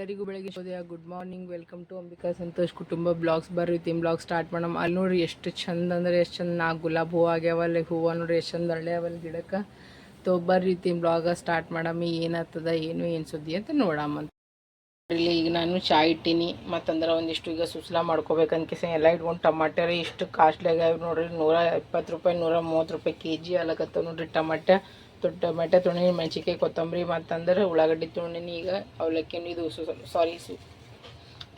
ಎಲ್ಲರಿಗೂ ಬೆಳಗ್ಗೆ ಶೋದಯ good morning welcome to Ambika Santosh ಕುಟುಂಬ ಬ್ಲಾಗ್ಸ್ ಬರ್ರಿ ಬ್ಲಾಗ್ ಸ್ಟಾರ್ಟ್ ಮಾಡಮ್ ಅಲ್ಲಿ ನೋಡ್ರಿ ಎಷ್ಟು ಚಂದ ಅಂದ್ರೆ ಎಷ್ಟು ಚಂದ ನಾ ಗುಲಾಬ್ ಹೂವು ಆಗ್ಯಾವ ಅಲ್ಲಿ ಹೂವು ನೋಡ್ರಿ ಎಷ್ಟು ಚಂದ ಅರಳೆ ಅವಲ್ ಗಿಡಕ್ಕೆ. ತೊ ಬರ್ರಿ ತಿಮ್ ಬ್ಲಾಗ ಸ್ಟಾರ್ಟ್ ಮಾಡಮ್ಮಿ ಏನಾಗ್ತದ, ಏನು ಏನು ಸುದ್ದಿ ಅಂತ ನೋಡಮ್ಮಂತ ಇಲ್ಲಿ ಈಗ ನಾನು ಚಾ ಇಟ್ಟೀನಿ. ಮತ್ತಂದ್ರೆ ಒಂದಿಷ್ಟು ಈಗ ಸುಸ್ಲಾ ಮಾಡ್ಕೋಬೇಕಂತ ಎಲ್ಲ ಇಟ್ಕೊಂಡು ಟಮಾಟೆ ರೀ. ಇಷ್ಟು ಕಾಸ್ಟ್ಲಿ ಆಗ್ಯಾವ ನೋಡ್ರಿ. ನೂರ ಇಪ್ಪತ್ತು ರೂಪಾಯಿ, ನೂರ ಮೂವತ್ತು ರೂಪಾಯಿ ಕೆ ಜಿ ಅಲ್ಲಕತ್ತವ ನೋಡ್ರಿ ಟಮಾಟೆ ಟೊಮೆಟೊ ತುಣಿ ಮೆಣಸಿನ್ಕಾಯಿ, ಕೊತ್ತಂಬರಿ, ಮತ್ತಂದ್ರೆ ಉಳ್ಳಾಗಡ್ಡಿ ತುಣಿನ ಈಗ ಅವಲಕ್ಕಿ ಇದು ಸಾರಿ ಸು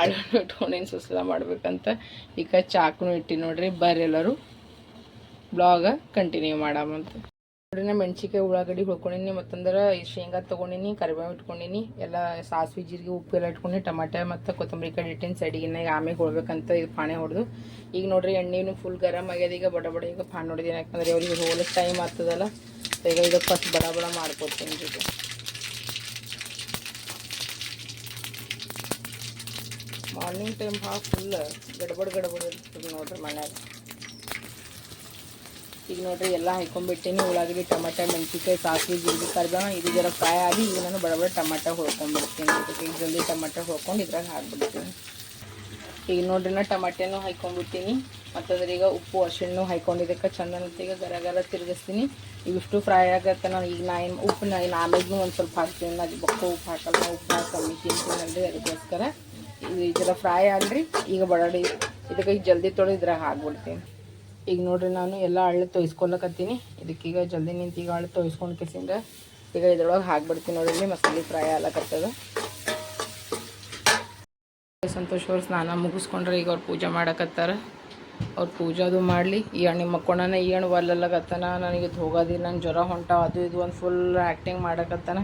ಅಳ್ಳು ಇಟ್ಕೊಂಡಿನಿ ಸುಸಲ ಮಾಡ್ಬೇಕಂತ ಈಗ ಚಾಕುನು ಇಟ್ಟಿ ನೋಡ್ರಿ. ಬರ್ರಿ ಎಲ್ಲರೂ. ಬ್ಲಾಗ ಕಂಟಿನ್ಯೂ ಮಾಡಮಂತ ನೋಡ್ರಿ, ನಾ ಮೆಣಸಿನ್ಕಾಯಿ, ಉಳ್ಳಾಗಡ್ಡಿ ಹುಳ್ಕೊಂಡಿನಿ, ಮತ್ತಂದ್ರೆ ಶೇಂಗಾ ತೊಗೊಂಡಿನಿ ಕರಿಬೇವು ಇಟ್ಕೊಂಡಿನಿ, ಎಲ್ಲ ಸಾಸಿವೆ, ಜೀರಿಗೆ, ಉಪ್ಪು ಎಲ್ಲ ಇಟ್ಕೊಂಡು ಟಮಾಟೆ ಮತ್ತು ಕೊತ್ತಂಬರಿ ಕಡೆ ಇಟ್ಟಿನ, ಸೈಡಿಗಿನ ಈಗ ಆಮೇಲೆ ಹೊಡ್ಬೇಕಂತ ಇದು ಪಾಣೆ ಹೊಡೆದು. ಈಗ ನೋಡ್ರಿ, ಎಣ್ಣೆನು ಫುಲ್ ಗರಮ್ ಆಗ್ಯದ, ಈಗ ಬಡ ಬಡ ಈಗ ಪಾನ್ ಹೊಡೆದಿನ, ಯಾಕಂದ್ರೆ ಅವ್ರಿಗೆ ಹೋಲಕ್ಕೆ ಟೈಮ್ ಆಗ್ತದಲ್ಲ. ಈಗ ಇದು ಫಸ್ಟ್ ಬಡ ಬಡ ಮಾಡ್ಕೊತೀನಿ ಜೊತೆ. ಮಾರ್ನಿಂಗ್ ಟೈಮ್ ಭಾಳ ಫುಲ್ ಗಡ್ಬಡ್ ಗಡ್ಬಡ್ ಇರ್ತದೆ ನೋಡ್ರಿ ಮನ್ಯಾಗ. ಈಗ ನೋಡ್ರಿ ಎಲ್ಲ ಹಾಕೊಂಡ್ಬಿಟ್ಟಿನಿ ಉಳ್ಳಾಗಡ್ಡಿ, ಟೊಮೆಟೊ, ಮೆಣಸಿನ್ಕಾಯಿ, ಸಾಸಿವೆ, ಜೀರಿಗೆ, ಕರ್ಬೇವ, ಇದು ಜರ ಫ್ರೈ ಆಗಿ ಈಗ ನಾನು ಬಡ ಬಡ ಟಮಾಟ ಹೊಳ್ಕೊಂಡ್ಬಿಡ್ತೀನಿ ಇದಕ್ಕೆ ಈಗ ಜಲ್ದಿ ಟಮಾಟ ಹೊಳ್ಕೊಂಡು ಇದ್ರಾಗ ಹಾಕ್ಬಿಡ್ತೀನಿ. ಈಗ ನೋಡ್ರಿ ನಾ ಟಮಾಟೆನೂ ಹಾಕೊಂಡ್ಬಿಡ್ತೀನಿ ಮತ್ತಂದ್ರೆ ಈಗ ಉಪ್ಪು ಹಸಿಣ್ಣು ಹಾಕೊಂಡಿದ್ದಕ್ಕೆ ಚಂದ ಈಗ ಗರ ಗರ ತಿರುಗಿಸ್ತೀನಿ. ಇವಿಷ್ಟು ಫ್ರೈ ಆಗತ್ತೆ ನಾನು. ಈಗ ನಾ ಏನು ಉಪ್ಪು, ನಾ ಏನು ಆಮೇಲೆ ಒಂದು ಸ್ವಲ್ಪ ಹಾಕ್ತೀನಿ. ಅದು ಬೊಕ್ಕ ಉಪ್ಪು ಹಾಕಲ್ಲ ಉಪ್ಪು ಹಾಕಿ ತಿಂತೀನಲ್ರಿ ಅದಕ್ಕೋಸ್ಕರ ಇದು ಜರ ಫ್ರೈ ಆಗಲಿ ಈಗ ಬಡಾಡಿ ಇದಕ್ಕೆ ಈಗ ಜಲ್ದಿ ತೊಳೆದು ಇದ್ರಾಗ ಹಾಕ್ಬಿಡ್ತೀನಿ. ಈಗ ನೋಡ್ರಿ ನಾನು ಎಲ್ಲ ಹಳ್ಳಿ ತೊಯ್ಸ್ಕೊಳಕತ್ತೀನಿ ಇದಕ್ಕೀಗ ಜಲ್ದಿ ನಿಂತು ಈಗ ಹಳ್ಳಿ ತೊಯ್ಸ್ಕೊಂಡು ಕಿಸಿಂದ ಈಗ ಇದ್ರೊಳಗೆ ಹಾಕ್ಬಿಡ್ತೀನಿ ನೋಡಿರಿ. ಮಸಾಲೆ ಫ್ರೈ ಆಗ್ಲಕತ್ತದ ಸಂತೋಷ್ ಅವ್ರು ಸ್ನಾನ ಮುಗಿಸ್ಕೊಂಡ್ರೆ ಈಗ ಅವ್ರು ಪೂಜೆ ಮಾಡಕತ್ತಾರ. ಅವ್ರು ಪೂಜೆ ಅದು ಮಾಡಲಿ. ಈ ಹಣ್ಣು ಮಕ್ಕೊಂಡನ ಈ ಹಣ್ಣು ಒಲ್ಲಲ್ಲಕತ್ತಾನ ನನಗೆ ಇದು ಹೋಗೋದಿಲ್ಲ ನಂಗೆ ಜ್ವರ ಹೊಂಟ ಅದು ಇದು ಒಂದು ಫುಲ್ ಆ್ಯಕ್ಟಿಂಗ್ ಮಾಡಕತ್ತಾನ.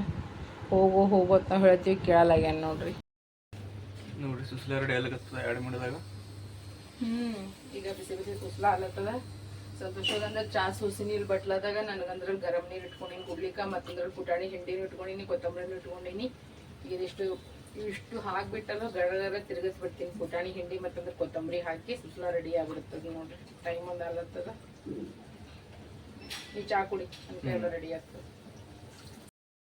ಹೋಗು ಹೋಗೋತ್ ಅಂತ ಹೇಳ್ತೀವಿ ಕೇಳಲಾಗ್ಯಾನ ನೋಡ್ರಿ. ನೋಡ್ರಿ ಸುಸ್ಲ ರೆಡಿ ಆಗ್ಲಕತ್ತದ ಎರಡು ಮಾಡಿದಾಗ ಹ್ಮ್ ಈಗ ಬಿಸಿ ಬಿಸಿ ಸುಸ್ಲ ಆಗ್ಲತ್ತದ. ಸಂತೋಷದಂದ್ರೆ ಚಾ ಸುಸಿ ನೀರು ಬಟ್ಲದಾಗ ನನಗಂದ್ರೆ ಗರಂ ನೀರು ಇಟ್ಕೊಂಡಿನಿ ಕುಡ್ಲಿಕ್ಕ ಮತ್ತಂದ್ರೆ ಪುಟಾಣಿ ಹಿಂಡಿನೂ ಇಟ್ಕೊಂಡಿನಿ ಕೊತ್ತಂಬರಿನೂ ಇಟ್ಕೊಂಡಿನಿ. ಈಗ ಇದಿಷ್ಟು ಇಷ್ಟು ಹಾಕ್ಬಿಟ್ಟನು ಗರ ಗರ ತಿರುಗಿಸ್ಬಿಡ್ತೀನಿ. ಪುಟಾಣಿ ಹಿಂಡಿ ಮತ್ತಂದ್ರೆ ಕೊತ್ತಂಬರಿ ಹಾಕಿ ಸುಸ್ಲ ರೆಡಿ ಆಗ್ಬಿಡ್ತದ ನೋಡ್ರಿ. ಟೈಮ್ ಒಂದು ಆಗತ್ತದ ಈ ಚಾ ಕುಡಿ ಅಂತ ಎಲ್ಲ ರೆಡಿ ಆಗ್ತದೆ.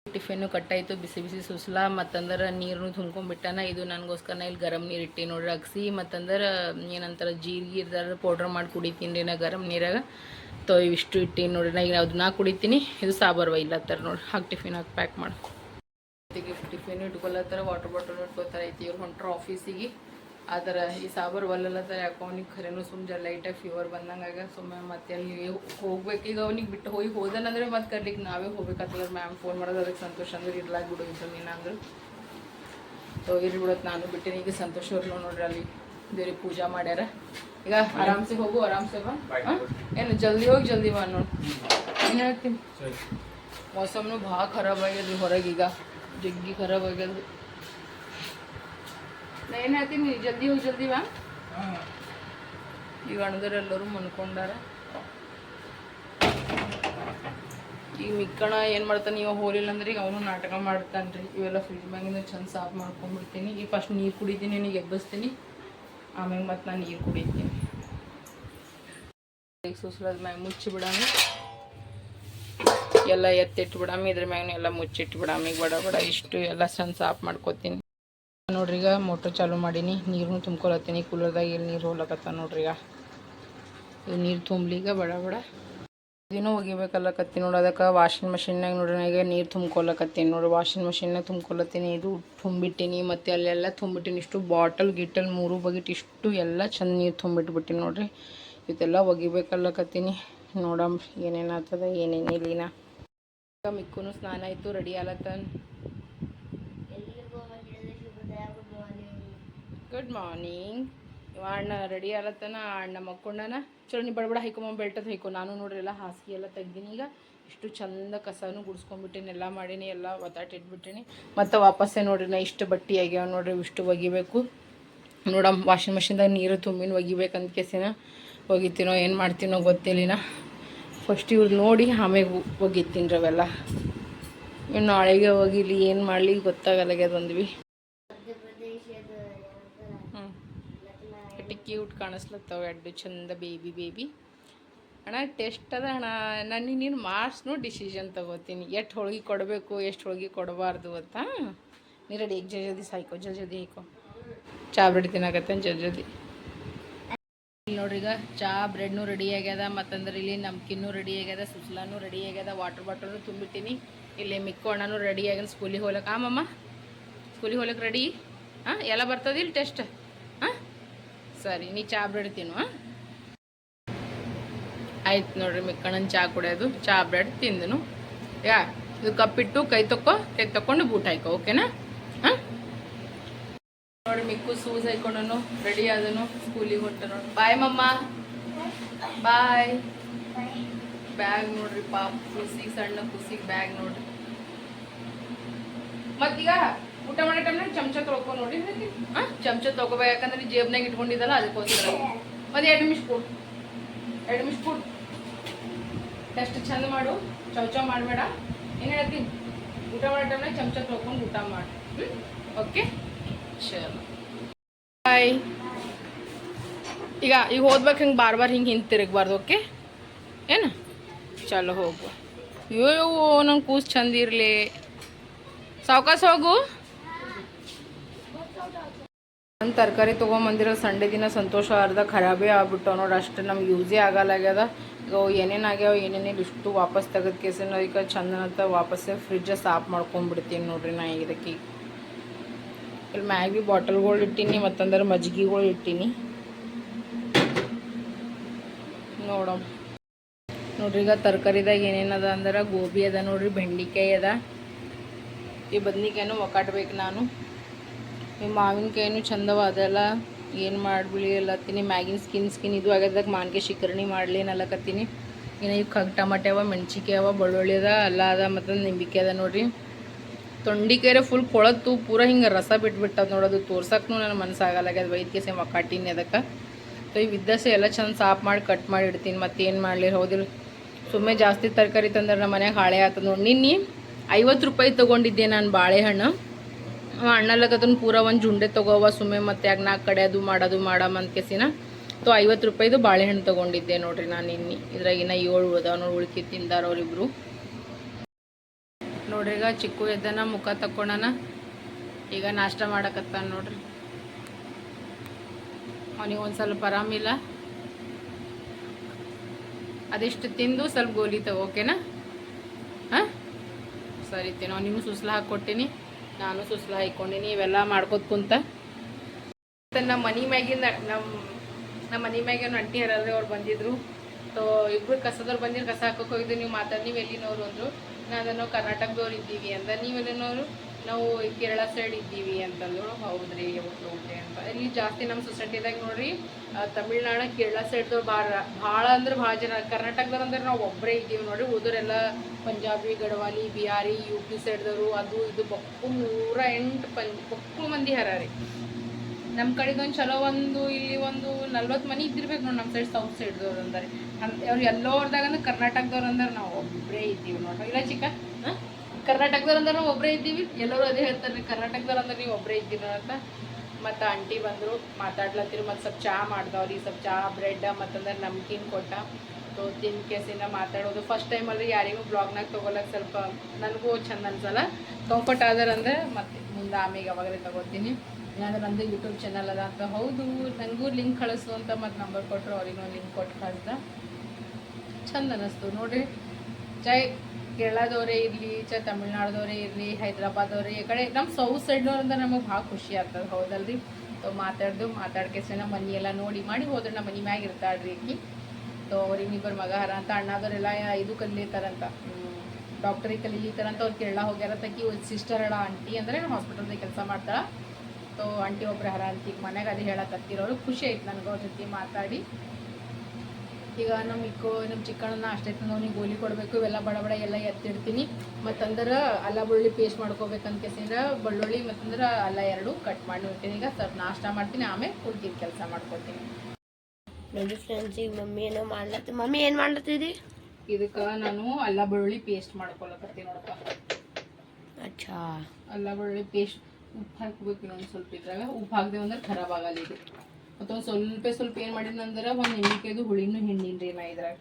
ಟಿಫಿನ್ನು ಕಟ್ಟಾಯಿತು ಬಿಸಿ ಬಿಸಿ ಸುಸ್ಲ ಮತ್ತಂದ್ರೆ ನೀರು ತುಂಬ್ಕೊಂಡ್ಬಿಟ್ಟಾನ. ಇದು ನನಗೋಸ್ಕರ ಇಲ್ಲಿ ಗರಂ ನೀರು ಇಟ್ಟಿ ನೋಡ್ರಿ ಅಗಸಿ. ಮತ್ತಂದ್ರೆ ಏನಂತಾರೆ ಜೀರಿಗೆ ಇರ್ದಾರ ಪೌಡ್ರ್ ಮಾಡಿ ಕುಡಿತೀನಿ ರೀ ನಾ ಗರಂ ನೀರಾಗ. ತೊ ಇವಿಷ್ಟು ಇಟ್ಟಿ ನೋಡ್ರಿ ನಾ ಈಗ ಅದನ್ನ ಕುಡಿತೀನಿ. ಇದು ಸಾಂಬಾರು ಒಯ್ಲತ್ತಾರ ನೋಡ್ರಿ. ಹಾಕಿ ಟಿಫಿನ್ ಹಾಕಿ ಪ್ಯಾಕ್ ಮಾಡಿ. ಟಿಫಿನ್ ಇಟ್ಕೊಳತ್ತಾರ ವಾಟರ್ ಬಾಟಲ್ ಇಟ್ಕೊತಾರ ಐತಿ. ಇವ್ರು ಹೊಂಟ್ರ ಆಫೀಸಿಗೆ ಆ ಥರ ಈ ಸಾಬರ್ ಒಲ್ಲಲ್ಲತ್ತಾರ ಯಾಕೋ ಅವ್ನಿಗೆ ಖರೇನು ಸುಮ್ ಜರ ಲೈಟಾಗಿ ಫೀವರ್ ಬಂದಂಗಾಗ ಸುಮ್ಮನೆ ಮತ್ತೆ ಅಲ್ಲಿ ಹೋಗ್ಬೇಕು. ಈಗ ಅವ್ನಿಗೆ ಬಿಟ್ಟು ಹೋಗಿ ಹೋದನಂದ್ರೆ ಮತ್ತೆ ಕರ್ಲಿಕ್ಕೆ ನಾವೇ ಹೋಗ್ಬೇಕಾಗ್ತದ. ಮ್ಯಾಮ್ ಫೋನ್ ಮಾಡೋದು ಅದಕ್ಕೆ ಸಂತೋಷ ಅಂದ್ರೆ ಇರ್ಲಾಗಿ ಬಿಡು ಇದ್ದು ನೀನು ಅಂದ್ರೆ. ಸೊ ಇರ್ಲಿ ಬಿಡೋದು ನಾನು ಬಿಟ್ಟಿನಿ. ಈಗ ಸಂತೋಷ ಅವ್ರು ನೋಡ್ರಿ ಅಲ್ಲಿ ದೇವ್ರಿಗೆ ಪೂಜಾ ಮಾಡ್ಯಾರ. ಈಗ ಆರಾಮ್ಸೆ ಹೋಗು ಆರಾಮ್ಸೆ ಬಾ? ಏನು ಜಲ್ದಿ ಹೋಗಿ ಜಲ್ದಿ ಬಾ ನೋಡಿ. ಏನು ಹೇಳ್ತೀನಿ ಮೌಸಮ್ನು ಭಾಳ ಖರಾಬ್ ಆಗ್ಯದ ಹೊರಗೀಗ. ಜಗ್ಗಿ ಖರಾಬ್ ಆಗ್ಯದ. ನಾ ಏನು ಹೇಳ್ತೀನಿ ಜಲ್ದಿ ಹೋಗಿ ಜಲ್ದಿ ಬಾ. ಈಗ ಅಣ್ಣದರೆಲ್ಲರೂ ಮನ್ಕೊಂಡಾರ ಈಗ ಮಿಕ್ಕಣ ಏನು ಮಾಡ್ತಾನೆ ಇವಾಗ ಹೋಲಿಲ್ಲ ಅಂದ್ರೆ ಈಗ ಅವನು ನಾಟಕ ಮಾಡ್ತಾನೆ ರೀ ಇವೆಲ್ಲ ಫ್ರಿಜ್ ಮ್ಯಾಗಿಂದ ಚಂದ ಸಾಫ್ ಮಾಡ್ಕೊಂಡ್ಬಿಡ್ತೀನಿ ಈಗ ಫಸ್ಟ್ ನೀರು ಕುಡಿತೀನಿ ನೀನು ಎಬ್ಬಿಸ್ತೀನಿ. ಆಮೇಲೆ ಮತ್ತೆ ನಾನು ನೀರು ಕುಡಿತೀನಿ. ಸುಸ್ಲದ ಮ್ಯಾಗ ಮುಚ್ಚಿ ಬಿಡಾಮ ಎಲ್ಲ ಎತ್ತಿಟ್ಟು ಬಿಡಾಮ ಇದ್ರ ಮ್ಯಾಗನೂ ಎಲ್ಲ ಮುಚ್ಚಿಟ್ಟು ಬಿಡಾಮ ಈಗ ಬಡ ಬಡ, ಇಷ್ಟು ಎಲ್ಲ ಸಣ್ಣ ಸಾಫ್ ಮಾಡ್ಕೊತೀನಿ. ನೋಡ್ರಿ ಈಗ ಮೋಟ್ರ್ ಚಾಲು ಮಾಡೀನಿ ನೀರನ್ನು ತುಂಬ್ಕೊಳತ್ತೀನಿ ಕೂಲರ್ದಾಗ ಇಲ್ಲಿ ನೀರು ಹೋಗ್ಲಕತ್ತ ನೋಡ್ರಿ ಈಗ. ನೀರು ತುಂಬಲಿ, ಈಗ ಬಡ ಬಡ. ಇದನ್ನು ಒಗಿಬೇಕಲ್ಲಕತ್ತಿ ನೋಡಿ, ಅದಕ್ಕೆ ವಾಷಿಂಗ್ ಮಷಿನ್ನಾಗ ನೋಡ್ರಿ ಈಗ ನೀರು ತುಂಬ್ಕೊಳಕತ್ತೀನಿ ನೋಡಿ ವಾಷಿಂಗ್ ಮಷಿನ್ನಾಗ ತುಂಬ್ಕೊಳತ್ತೀನಿ, ಇದು ತುಂಬಿಟ್ಟಿನಿ ಮತ್ತು ಅಲ್ಲೆಲ್ಲ ತುಂಬಿಟ್ಟಿನಿ ಇಷ್ಟು ಬಾಟಲ್ ಗಿಟಲ್, ಮೂರು ಬಗಿಟ್ ಇಷ್ಟು ಎಲ್ಲ ಚಂದ ನೀರು ತುಂಬಿಟ್ಬಿಟ್ಟಿನಿ ನೋಡ್ರಿ. ಇದೆಲ್ಲ ಒಗಿಬೇಕಲ್ಲಕತ್ತೀನಿ. ನೋಡಮ್ ಏನೇನು ಆಗ್ತದ ಏನೇನಿಲ್ಲ ಈಗ ಮಿಕ್ಕುನು ಸ್ನಾನ ಆಯಿತು, ರೆಡಿ ಆಲತ್ತನ್ ಗುಡ್ ಮಾರ್ನಿಂಗ್ ಅಣ್ಣ ರೆಡಿ ಆಲತ್ತನ ಅಣ್ಣ ಮಕ್ಕೊಂಡನ. ಚಲೋ, ನೀ ಬಡಬಡ ಹೈಕೊಂಬ ಬೆಲ್ಟದ ಹೈಕೊ. ನಾನು ನೋಡ್ರಿ ಎಲ್ಲ ಹಾಸಿಗೆ ಎಲ್ಲ ತೆಗ್ದೀನಿ ಈಗ. ಇಷ್ಟು ಚಂದ ಕಸಾನು ಗುಡಿಸ್ಕೊಂಡ್ಬಿಟ್ಟಿನಿ ಎಲ್ಲ ಮಾಡೀನಿ, ಎಲ್ಲ ಒತ್ತಾಟ ಇಟ್ಬಿಟ್ಟಿನಿ. ಮತ್ತು ವಾಪಸ್ಸೇ ನೋಡ್ರಿ, ನಾ ಇಷ್ಟು ಬಟ್ಟೆ ಆಗ್ಯಾವ ನೋಡ್ರಿ, ಇಷ್ಟು ಒಗಿಬೇಕು. ನೋಡಮ್ ವಾಷಿಂಗ್ ಮಷಿನ್ದಾಗ ನೀರು ತುಂಬಿನ ಒಗಿಬೇಕಂತ ಕೆಸಿನ. ಒಗಿತೀನೋ, ಏನು ಮಾಡ್ತೀನೋ ಗೊತ್ತಿಲ್ಲ ಫಸ್ಟ್ ಇವ್ರು ನೋಡಿ ಆಮೇಲೆ ಒಗಿತೀನಿ ರವೆಲ್ಲ. ಇನ್ನು ನಾಳೆಗೆ ಹೋಗಿಲಿ ಏನು ಮಾಡಲಿ ಗೊತ್ತಾಗಲ್ಲಾಗ್ಯದ ಬಂದ್ವಿ. ಹ್ಞೂ ಎಟ್ಟು ಕ್ಯೂಟ್ ಕಾಣಿಸ್ಲತ್ತವ ಎಡ್ಡು ಚಂದ ಬೇಬಿ ಬೇಬಿ ಅಣ್ಣ ಟೆಸ್ಟ್ ಅದ ಅಣ್ಣ. ನನಗೆ ನೀನು ಮಾರ್ಕ್ಸ್ನು ಡಿಸಿಷನ್ ತಗೋತೀನಿ. ಎಷ್ಟು ಹೋಳಿಗೆ ಕೊಡಬೇಕು, ಎಷ್ಟು ಹೋಳಿಗೆ ಕೊಡಬಾರ್ದು ಅಂತ ನೀ ರೆಡಿ ಈಗ ಜಲ್ದಿ ಸಾಯ್ಕೋ, ಜಲ್ ಜಲ್ದಿ ಹಾಕೋ ಚಾ ತಿನ್ನಾಗತ್ತೆ ಜಲ್ದಿ ಜಲ್ದಿ. ಇಲ್ಲಿ ನೋಡ್ರಿ ಈಗ ಚಾ ಬ್ರೆಡ್ನು ರೆಡಿ ಆಗ್ಯದ, ಮತ್ತಂದ್ರೆ ಇಲ್ಲಿ ನಮ್ಕಿನ್ನು ರೆಡಿ ಆಗ್ಯದ, ಸುಸ್ಲಾನು ರೆಡಿ ಆಗ್ಯದ ವಾಟರ್ ಬಾಟಲ್ನು ತುಂಬಿಟ್ಟಿನಿ. ಇಲ್ಲಿ ಮಿಕ್ಕು ಅಣ್ಣನೂ ರೆಡಿ ಆಗ್ಯಾನ ಸ್ಕೂಲಿಗೆ ಹೋಗ್ಲಕ್ಕೆ ಆಮಮ್ಮ ಸ್ಕೂಲಿಗೆ ಹೋಗ್ಲಕ್ಕೆ ರೆಡಿ ಹಾಂ ಎಲ್ಲ ಬರ್ತದಿಲ್ಲ ಟೆಸ್ಟ್ ಹಾಂ ಸರಿ, ನೀ ಚಾ ಬ್ರೆಡ್ ತಿನ್ನು ಹಾಂ ಆಯ್ತು ನೋಡ್ರಿ ಮಿಕ್ಕಣ್ಣನ ಚಾ ಕುಡಿಯೋದು, ಚಾ ಬ್ರೆಡ್ ತಿಂದನು. ಯಾ, ಇದು ಕಪ್ಪಿಟ್ಟು ಕೈ ತಕ್ಕೋ ಕೈ ತಕ್ಕೊಂಡು ಬೂಟ್ ಹಾಕೋ ಓಕೆನಾ ನೋಡಿ, ಮಿಕ್ಕು ಸೂಸ್ ಹಾಕೊಂಡನು ರೆಡಿ ಆದನು, ಸ್ಕೂಲಿಗೆ ಹೊಂಟನು ಬಾಯ್ ಮಮ್ಮ. ಬಾಯ್ ಬ್ಯಾಗ್ ನೋಡ್ರಿ, ಪಾಪ ಕುಸಿಗೆ ಸಣ್ಣ ಕುಸಿಗೆ ಬ್ಯಾಗ್ ನೋಡ್ರಿ. ಮತ್ತೀಗ ಊಟ ಮಾಡೋ ಟೈಮ್ನಾಗ ಚಮಚ ತೊಳ್ಕೊ ನೋಡಿ. ಹಾಂ, ಚಮಚ ತೊಗೋಬೇಕು ಯಾಕಂದ್ರೆ ಜೇಬ್ನಾಗ ಇಟ್ಕೊಂಡಿದ್ದಲ್ಲ, ಅದಕ್ಕೋಸ್ಕರ. ಮತ್ತೆ ಎರಡು ನಿಮಿಷ ಕೊಡು. ಎರಡು ನಿಮಿಷ ಕೊಡು. ಟೆಸ್ಟ್ ಚಂದ ಮಾಡು ಚೌಚ ಮಾಡಬೇಡ. ಏನು ಹೇಳ್ತೀನಿ ಊಟ ಮಾಡೋ ಟೈಮ್ನಾಗ ಚಮಚ ತೊಳ್ಕೊಂಡು ಊಟ ಮಾಡಿ. ಹ್ಞೂ ಓಕೆ ಬಾಯ್ ಈಗ ಈಗ ಹೋದ್ಬೇಕು ಹಿಂಗೆ ಬಾರ್ ಬಾರ್ ಹಿಂಗೆ ಹಿಂಗೆ ತಿರುಗಬಾರ್ದು ಓಕೆ ಏನು? ಚಲೋ ಹೋಗು. ಅಯ್ಯೋ ನಂಗೆ ಕೂಸು ಚಂದ ಇರಲಿ. ಸಾವ್ಕಾಸ ಹೋಗು. ಒಂದು ತರಕಾರಿ ತೊಗೊಂಬಂದಿರೋ ಸಂಡೆ ದಿನ ಸಂತೋಷ, ಅರ್ಧ ಖರಾಬೇ ಆಗ್ಬಿಟ್ಟು ನೋಡಿ. ಅಷ್ಟು ನಮ್ಗೆ ಯೂಸೇ ಆಗಲ್ಲಾಗ್ಯದ ಈಗ ಏನೇನು ಆಗ್ಯಾವ ಏನೇನಿಲ್ಲ ಇಷ್ಟು ವಾಪಸ್ ತೆಗೆದ ಕೇಸಿನ ಈಗ ಚಂದನತ್ತ ವಾಪಸ್ಸೇ ಫ್ರಿಡ್ಜ್ ಸಾಫ್ ಮಾಡ್ಕೊಂಡ್ಬಿಡ್ತೀನಿ ನೋಡ್ರಿ ನಾ ಇದಕ್ಕೆ. ಇಲ್ಲಿ ಮ್ಯಾಗಿ ಬಾಟಲ್ಗಳು ಇಟ್ಟೀನಿ, ಮತ್ತಂದ್ರೆ ಮಜ್ಜಿಗೆಗಳು ಇಟ್ಟೀನಿ. ನೋಡಮ್ ನೋಡ್ರಿ, ಈಗ ತರಕಾರಿದಾಗ ಏನೇನದ ಅಂದ್ರೆ, ಗೋಬಿ ಅದ ನೋಡ್ರಿ, ಬೆಂಡಿಕಾಯಿ ಅದ. ಈ ಬದ್ನಿಕಾಯಿನೂ ಒಕ್ಕಾಟ್ಬೇಕು ನಾನು. ಈ ಮಾವಿನಕಾಯಿನೂ ಚಂದವ, ಅದೆಲ್ಲ ಏನು ಮಾಡ್ಬಿಳಿ ಅಲ್ಲತ್ತೀನಿ ಮ್ಯಾಗಿನ ಸ್ಕಿನ್ ಸ್ಕಿನ್ ಇದು ಆಗ್ಯದಾಗ ಮಾನ್ಕಾಯಿ ಶಿಕರ್ಣಿ ಮಾಡಲಿ ಅನ್ನಲಕತ್ತೀನಿ ಇನ್ನು ಈಗ ಕಗ್ ಟಮಾಟೆ ಅವ ಮೆಣ್ಸಿಕಾಯಿ ಅವ, ಬೆಳ್ಳುಳ್ಳಿ ಅದ, ಅಲ್ಲ ಅದ ಮತ್ತು ನಿಂಬಿಕಾಯಿ ಅದ ನೋಡ್ರಿ. ತೊಂಡಿಕಾಯ್ರೆ ಫುಲ್ ಕೊಳತು ಪೂರ ಹಿಂಗೆ ರಸ ಬಿಟ್ಬಿಟ್ಟದ ನೋಡೋದು ತೋರ್ಸಕ್ಕೂ ನನ್ನ ಮನಸ್ಸಾಗಲ್ಲಾಗ್ಯದ ವೈದ್ಯಕೀಯ ಕಟ್ಟೀನಿ ಅದಕ್ಕೆ. ಸೊ ಈ ವಿದ್ಯಾಸೆ ಎಲ್ಲ ಚಂದ ಸಾಫ್ ಮಾಡಿ ಕಟ್ ಮಾಡಿ ಇಡ್ತೀನಿ. ಮತ್ತೇನು ಮಾಡಲಿ? ಹೌದಿಲ್ಲ ಸುಮ್ಮನೆ ಜಾಸ್ತಿ ತರಕಾರಿ ತಂದ್ರೆ ನಮ್ಮ ಮನೆಗೆ ಹಾಳೆ ಆತದ ನೋಡಿ. ನಿನ್ನೆ ಐವತ್ತು ರೂಪಾಯಿ ತೊಗೊಂಡಿದ್ದೆ ನಾನು ಬಾಳೆಹಣ್ಣು. ಅಣ್ಣಲ್ಲಕದನ್ನು ಪೂರ ಒಂದು ಜುಂಡೆ ತೊಗೋವ ಸುಮ್ಮನೆ ಮತ್ತೆ ಯಾಕೆ ನಾಲ್ಕು ಕಡೆ ಅದು ಮಾಡೋದು ಮಾಡಮ್ಮ ಅಂತ ಕೆಸಿನ ಸೊ ಐವತ್ತು ರೂಪಾಯಿದು ಬಾಳೆಹಣ್ಣು ತೊಗೊಂಡಿದ್ದೆ ನೋಡಿರಿ ನಾನು ನಿನ್ನೆ. ಇದ್ರಾಗಿನ ಏಳು ಅದಾವ ನೋಡಿ, ಉಳ್ಕಿ ತಿಂದಾರ ಅವರಿಬ್ರು. ನೋಡ್ರಿ ಈಗ ಚಿಕ್ಕು ಎದ್ದನ ಮುಖ ತಕ್ಕೊಳನ ಈಗ ನಾಷ್ಟ ಮಾಡಕತ್ತಾನ ನೋಡ್ರಿ. ಅವನಿಗೆ ಒಂದು ಸ್ವಲ್ಪ ಆರಾಮಿಲ್ಲ ಅದಿಷ್ಟು ತಿಂದು ಸ್ವಲ್ಪ ಗೋಲಿ ತಗೋ, ಓಕೆನಾ? ಹಾಂ? ಸರಿ ತಿನ್ನೋ ನೀವು ಸುಸ್ಲ ಹಾಕ್ಕೊಟ್ಟಿನಿ ನಾನು ಸುಸ್ಲ ಹಾಕ್ಕೊಂಡಿನಿ ಇವೆಲ್ಲ ಮಾಡ್ಕೊತ ಕುಂತ. ನಮ್ಮ ಮನೆ ಮ್ಯಾಗಿಂದ ನಮ್ಮ ನಮ್ಮ ಮನೆ ಮ್ಯಾಗಿನ ಅಂಟಿ ಹರಲ್ರಿ ಅವ್ರು ಬಂದಿದ್ರು. ಸೊ ಇಬ್ರು ಕಸದವ್ರು ಬಂದಿರು, ಕಸ ಹಾಕೋಕೆ ಹೋಗಿದ್ದು ನೀವು ಮಾತಾಡಿ, ನೀವು ಎಲ್ಲಿನವ್ರು ಅಂದರು. ನಾನು ಕರ್ನಾಟಕದವ್ರು ಇದ್ದೀವಿ ಅಂತ. ನೀವು ಎಲ್ಲಿನವರು ನಾವು ಕೇರಳ ಸೈಡ್ ಇದ್ದೀವಿ ಅಂತಂದ್ರು, ಹೌದ್ರಿ ಓಕೆ ಅಂತ. ಇಲ್ಲಿ ಜಾಸ್ತಿ ನಮ್ಮ ಸೊಸೈಟಿದಾಗ ನೋಡ್ರಿ ತಮಿಳ್ನಾಡು, ಕೇರಳ ಸೈಡ್ದವ್ರು ಭಾಳ ಭಾಳ ಅಂದ್ರೆ ಭಾಳ ಜನ. ಕರ್ನಾಟಕದವ್ರು ಅಂದ್ರೆ ನಾವು ಒಬ್ಬರೇ ಇದ್ದೀವಿ ನೋಡ್ರಿ. ಉದರೆಲ್ಲ ಪಂಜಾಬಿ, ಗಡವಾಲಿ, ಬಿಹಾರಿ ಯು ಪಿ ಸೈಡ್ದವರು ಅದು, ಇದು, ಬಕ್ಕು ನೂರ ಎಂಟು ಪಂಜ್, ಬಕ್ಕು ಮಂದಿ ಹರ ರೀ ನಮ್ಮ ಕಡೆದೊಂದು ಚಲೋ ಒಂದು ಇಲ್ಲಿ ಒಂದು ನಲ್ವತ್ತು ಮನೆ ಇದ್ದಿರ್ಬೇಕು ನೋಡಿ ನಮ್ಮ ಸೈಡ್ ಸೌತ್ ಸೈಡ್ದವ್ರು ಅಂದರೆ. ಅವ್ರು ಎಲ್ಲೋರ್ದಾಗ ಅಂದ್ರೆ ಕರ್ನಾಟಕದವ್ರು ಅಂದ್ರೆ ನಾವು ಒಬ್ಬರೇ ಇದ್ದೀವಿ ನೋಡ್ರಿ ಇಲ್ಲ ಚಿಕ್ಕ? ಕರ್ನಾಟಕದವ್ರು ಅಂದ್ರೆ ನಾವು ಒಬ್ಬರೇ ಇದ್ದೀವಿ. ಎಲ್ಲರೂ ಅದೇ ಹೇಳ್ತಾರೆ ರೀ ಕರ್ನಾಟಕದವ್ರು ಅಂದ್ರೆ ನೀವು ಒಬ್ಬರೇ ಇದ್ದೀರ ಅಂತ. ಮತ್ತು ಆಂಟಿ ಬಂದರು ಮಾತಾಡ್ಲತ್ತಿರು ಮತ್ತು ಸ್ವಲ್ಪ ಚಹಾ ಮಾಡ್ದವ್ರಿ ಸ್ವಲ್ಪ ಚಹಾ ಬ್ರೆಡ್ ಮತ್ತಂದ್ರೆ ನಮ್ಕಿನ್ ಕೊಟ್ಟ. ಸೊ ತಿನ್ ಕೇಸಿಂದ ಮಾತಾಡೋದು. ಫಸ್ಟ್ ಟೈಮ್ ಟೈಮಲ್ಲಿ ಯಾರಿಗೂ ಬ್ಲಾಗ್ನಾಗ ತೊಗೊಳಕ್ಕೆ ಸ್ವಲ್ಪ ನನಗೂ ಚಂದ ಅನ್ಸಲ್ಲ. ಕಂಫರ್ಟ್ ಆದರಂದ್ರೆ ಮತ್ತೆ ಮುಂದೆ ಆಮೇಲೆ ಯಾವಾಗಲೇ ತಗೋತೀನಿ. ಇಲ್ಲಾಂದ್ರೆ ನಂದು ಯೂಟ್ಯೂಬ್ ಚಾನಲ್ ಅದ ಅಂತ ಹೌದು ನನಗೂ ಲಿಂಕ್ ಕಳಿಸು ಅಂತ ಮತ್ತು ನಂಬರ್ ಕೊಟ್ಟರು ಅವ್ರಿಗೂ ಲಿಂಕ್ ಕೊಟ್ಟು ಕಳ್ಸ್ದ. ಚಂದ ಅನ್ನಿಸ್ತು ನೋಡಿರಿ, ಜೈ ಕೇರಳದವರೇ ಇರಲಿ ಚ ತಮಿಳ್ನಾಡ್ದವರೇ ಇರಲಿ, ಹೈದ್ರಾಬಾದವರೇ ಈ ಕಡೆ. ನಮ್ಮ ಸೌತ್ ಸೈಡ್ನವ್ರು ಅಂದ್ರೆ ನಮಗೆ ಭಾಳ ಖುಷಿ ಆಗ್ತದೆ, ಹೌದಲ್ರಿ? ಸೊ ಮಾತಾಡ್ದು ಮಾತಾಡ್ಕೆಸ ನಮ್ಮ ಮನೆ ಎಲ್ಲ ನೋಡಿ ಮಾಡಿ ಹೋದ್ರೆ ನಮ್ಮ ಮನೆ ಮ್ಯಾಗ ಇರ್ತಾಳ್ರಿ ಈಕಿ. ಸೊ ಅವ್ರಿಗೆ ಇಬ್ಬರು ಮಗ ಹರ ಅಂತ, ಅಣ್ಣದವರೆಲ್ಲ ಇದು ಕಲಿತಾರಂತ ಡಾಕ್ಟ್ರಿಗೆ ಕಲಿಲಿತಾರಂತ ಅವ್ರು ಕೇರಳ ಹೋಗ್ಯಾರ ತಕ್ಕಿ ಒಂದು ಸಿಸ್ಟರ್ ಅಳ ಆಂಟಿ ಅಂದರೆ ಹಾಸ್ಪಿಟಲ್ದಾಗ ಕೆಲಸ ಮಾಡ್ತಾಳ. ಸೊ ಆಂಟಿ ಒಬ್ರು ಹರ ಅಂತ ಈಗ ಮನೆಗೆ ಅದು ಹೇಳಕತ್ತಿರೋರು ಖುಷಿ ಆಯ್ತು ನನಗೆ ಅವ್ರ ಜೊತೆ ಮಾತಾಡಿ. ಈಗ ನಮ್ಮ ಇಕ್ಕೋ ನಮ್ಮ ಚಿಕ್ಕಣ್ಣನ ಅಷ್ಟೇ ಅವ್ನಿಗೆ ಗೋಲಿ ಕೊಡಬೇಕು ಇವೆಲ್ಲ ಬಡ ಬಡ ಎಲ್ಲ ಎತ್ತಿಡ್ತೀನಿ. ಮತ್ತಂದ್ರೆ ಅಲ್ಲ ಬೆಳ್ಳುಳ್ಳಿ ಪೇಸ್ಟ್ ಮಾಡ್ಕೋಬೇಕಂತ ಕೇಸಿಂದ ಬೆಳ್ಳುಳ್ಳಿ ಮತ್ತಂದ್ರೆ ಅಲ್ಲ ಎರಡು ಕಟ್ ಮಾಡಿ ಇಡ್ತೀನಿ ಈಗ ಸ್ವಲ್ಪ ನಾಷ್ಟ ಮಾಡ್ತೀನಿ ಆಮೇಲೆ ಉಳ್ಕಿದ ಕೆಲಸ ಮಾಡ್ಕೊತೀನಿ. ನೋಡಿ ಫ್ರೆಂಡ್ಸ್ ಈಗ ಮಮ್ಮಿ ಏನೋ ಮಾಡ್ಲತ್ತಿ ಮಮ್ಮಿ ಏನು ಮಾಡ್ಲತ್ತಿದಿ ಇದಕ್ಕೆ ನಾನು ಅಲ್ಲ ಬೆಳ್ಳುಳ್ಳಿ ಪೇಸ್ಟ್ ಮಾಡ್ಕೊಳಕತ್ತೀನಿ ನೋಡಪ್ಪ. ಅಚ್ಚಾ. ಅಲ್ಲ ಬೆಳ್ಳುಳ್ಳಿ ಪೇಸ್ಟ್ ಉಪ್ಪು ಹಾಕ್ಬೇಕು ಇನ್ನೊಂದು ಸ್ವಲ್ಪ ಇದ್ರಾಗ. ಉಪ್ಪು ಹಾಕ್ದೆ ಅಂದ್ರೆ ಖರಾಬ್ ಆಗಲ್ಲ ಇದು ಮತ್ತೊಂದು ಸ್ವಲ್ಪ ಸ್ವಲ್ಪ ಏನು ಮಾಡಿದ್ನಂದ್ರೆ ಒಂದು ನಿಂಬಿಕಾಯ್ದು ಹುಳಿನೂ ಹಿಂಡಿನ್ರಿ ನಾ ಇದ್ರಾಗ.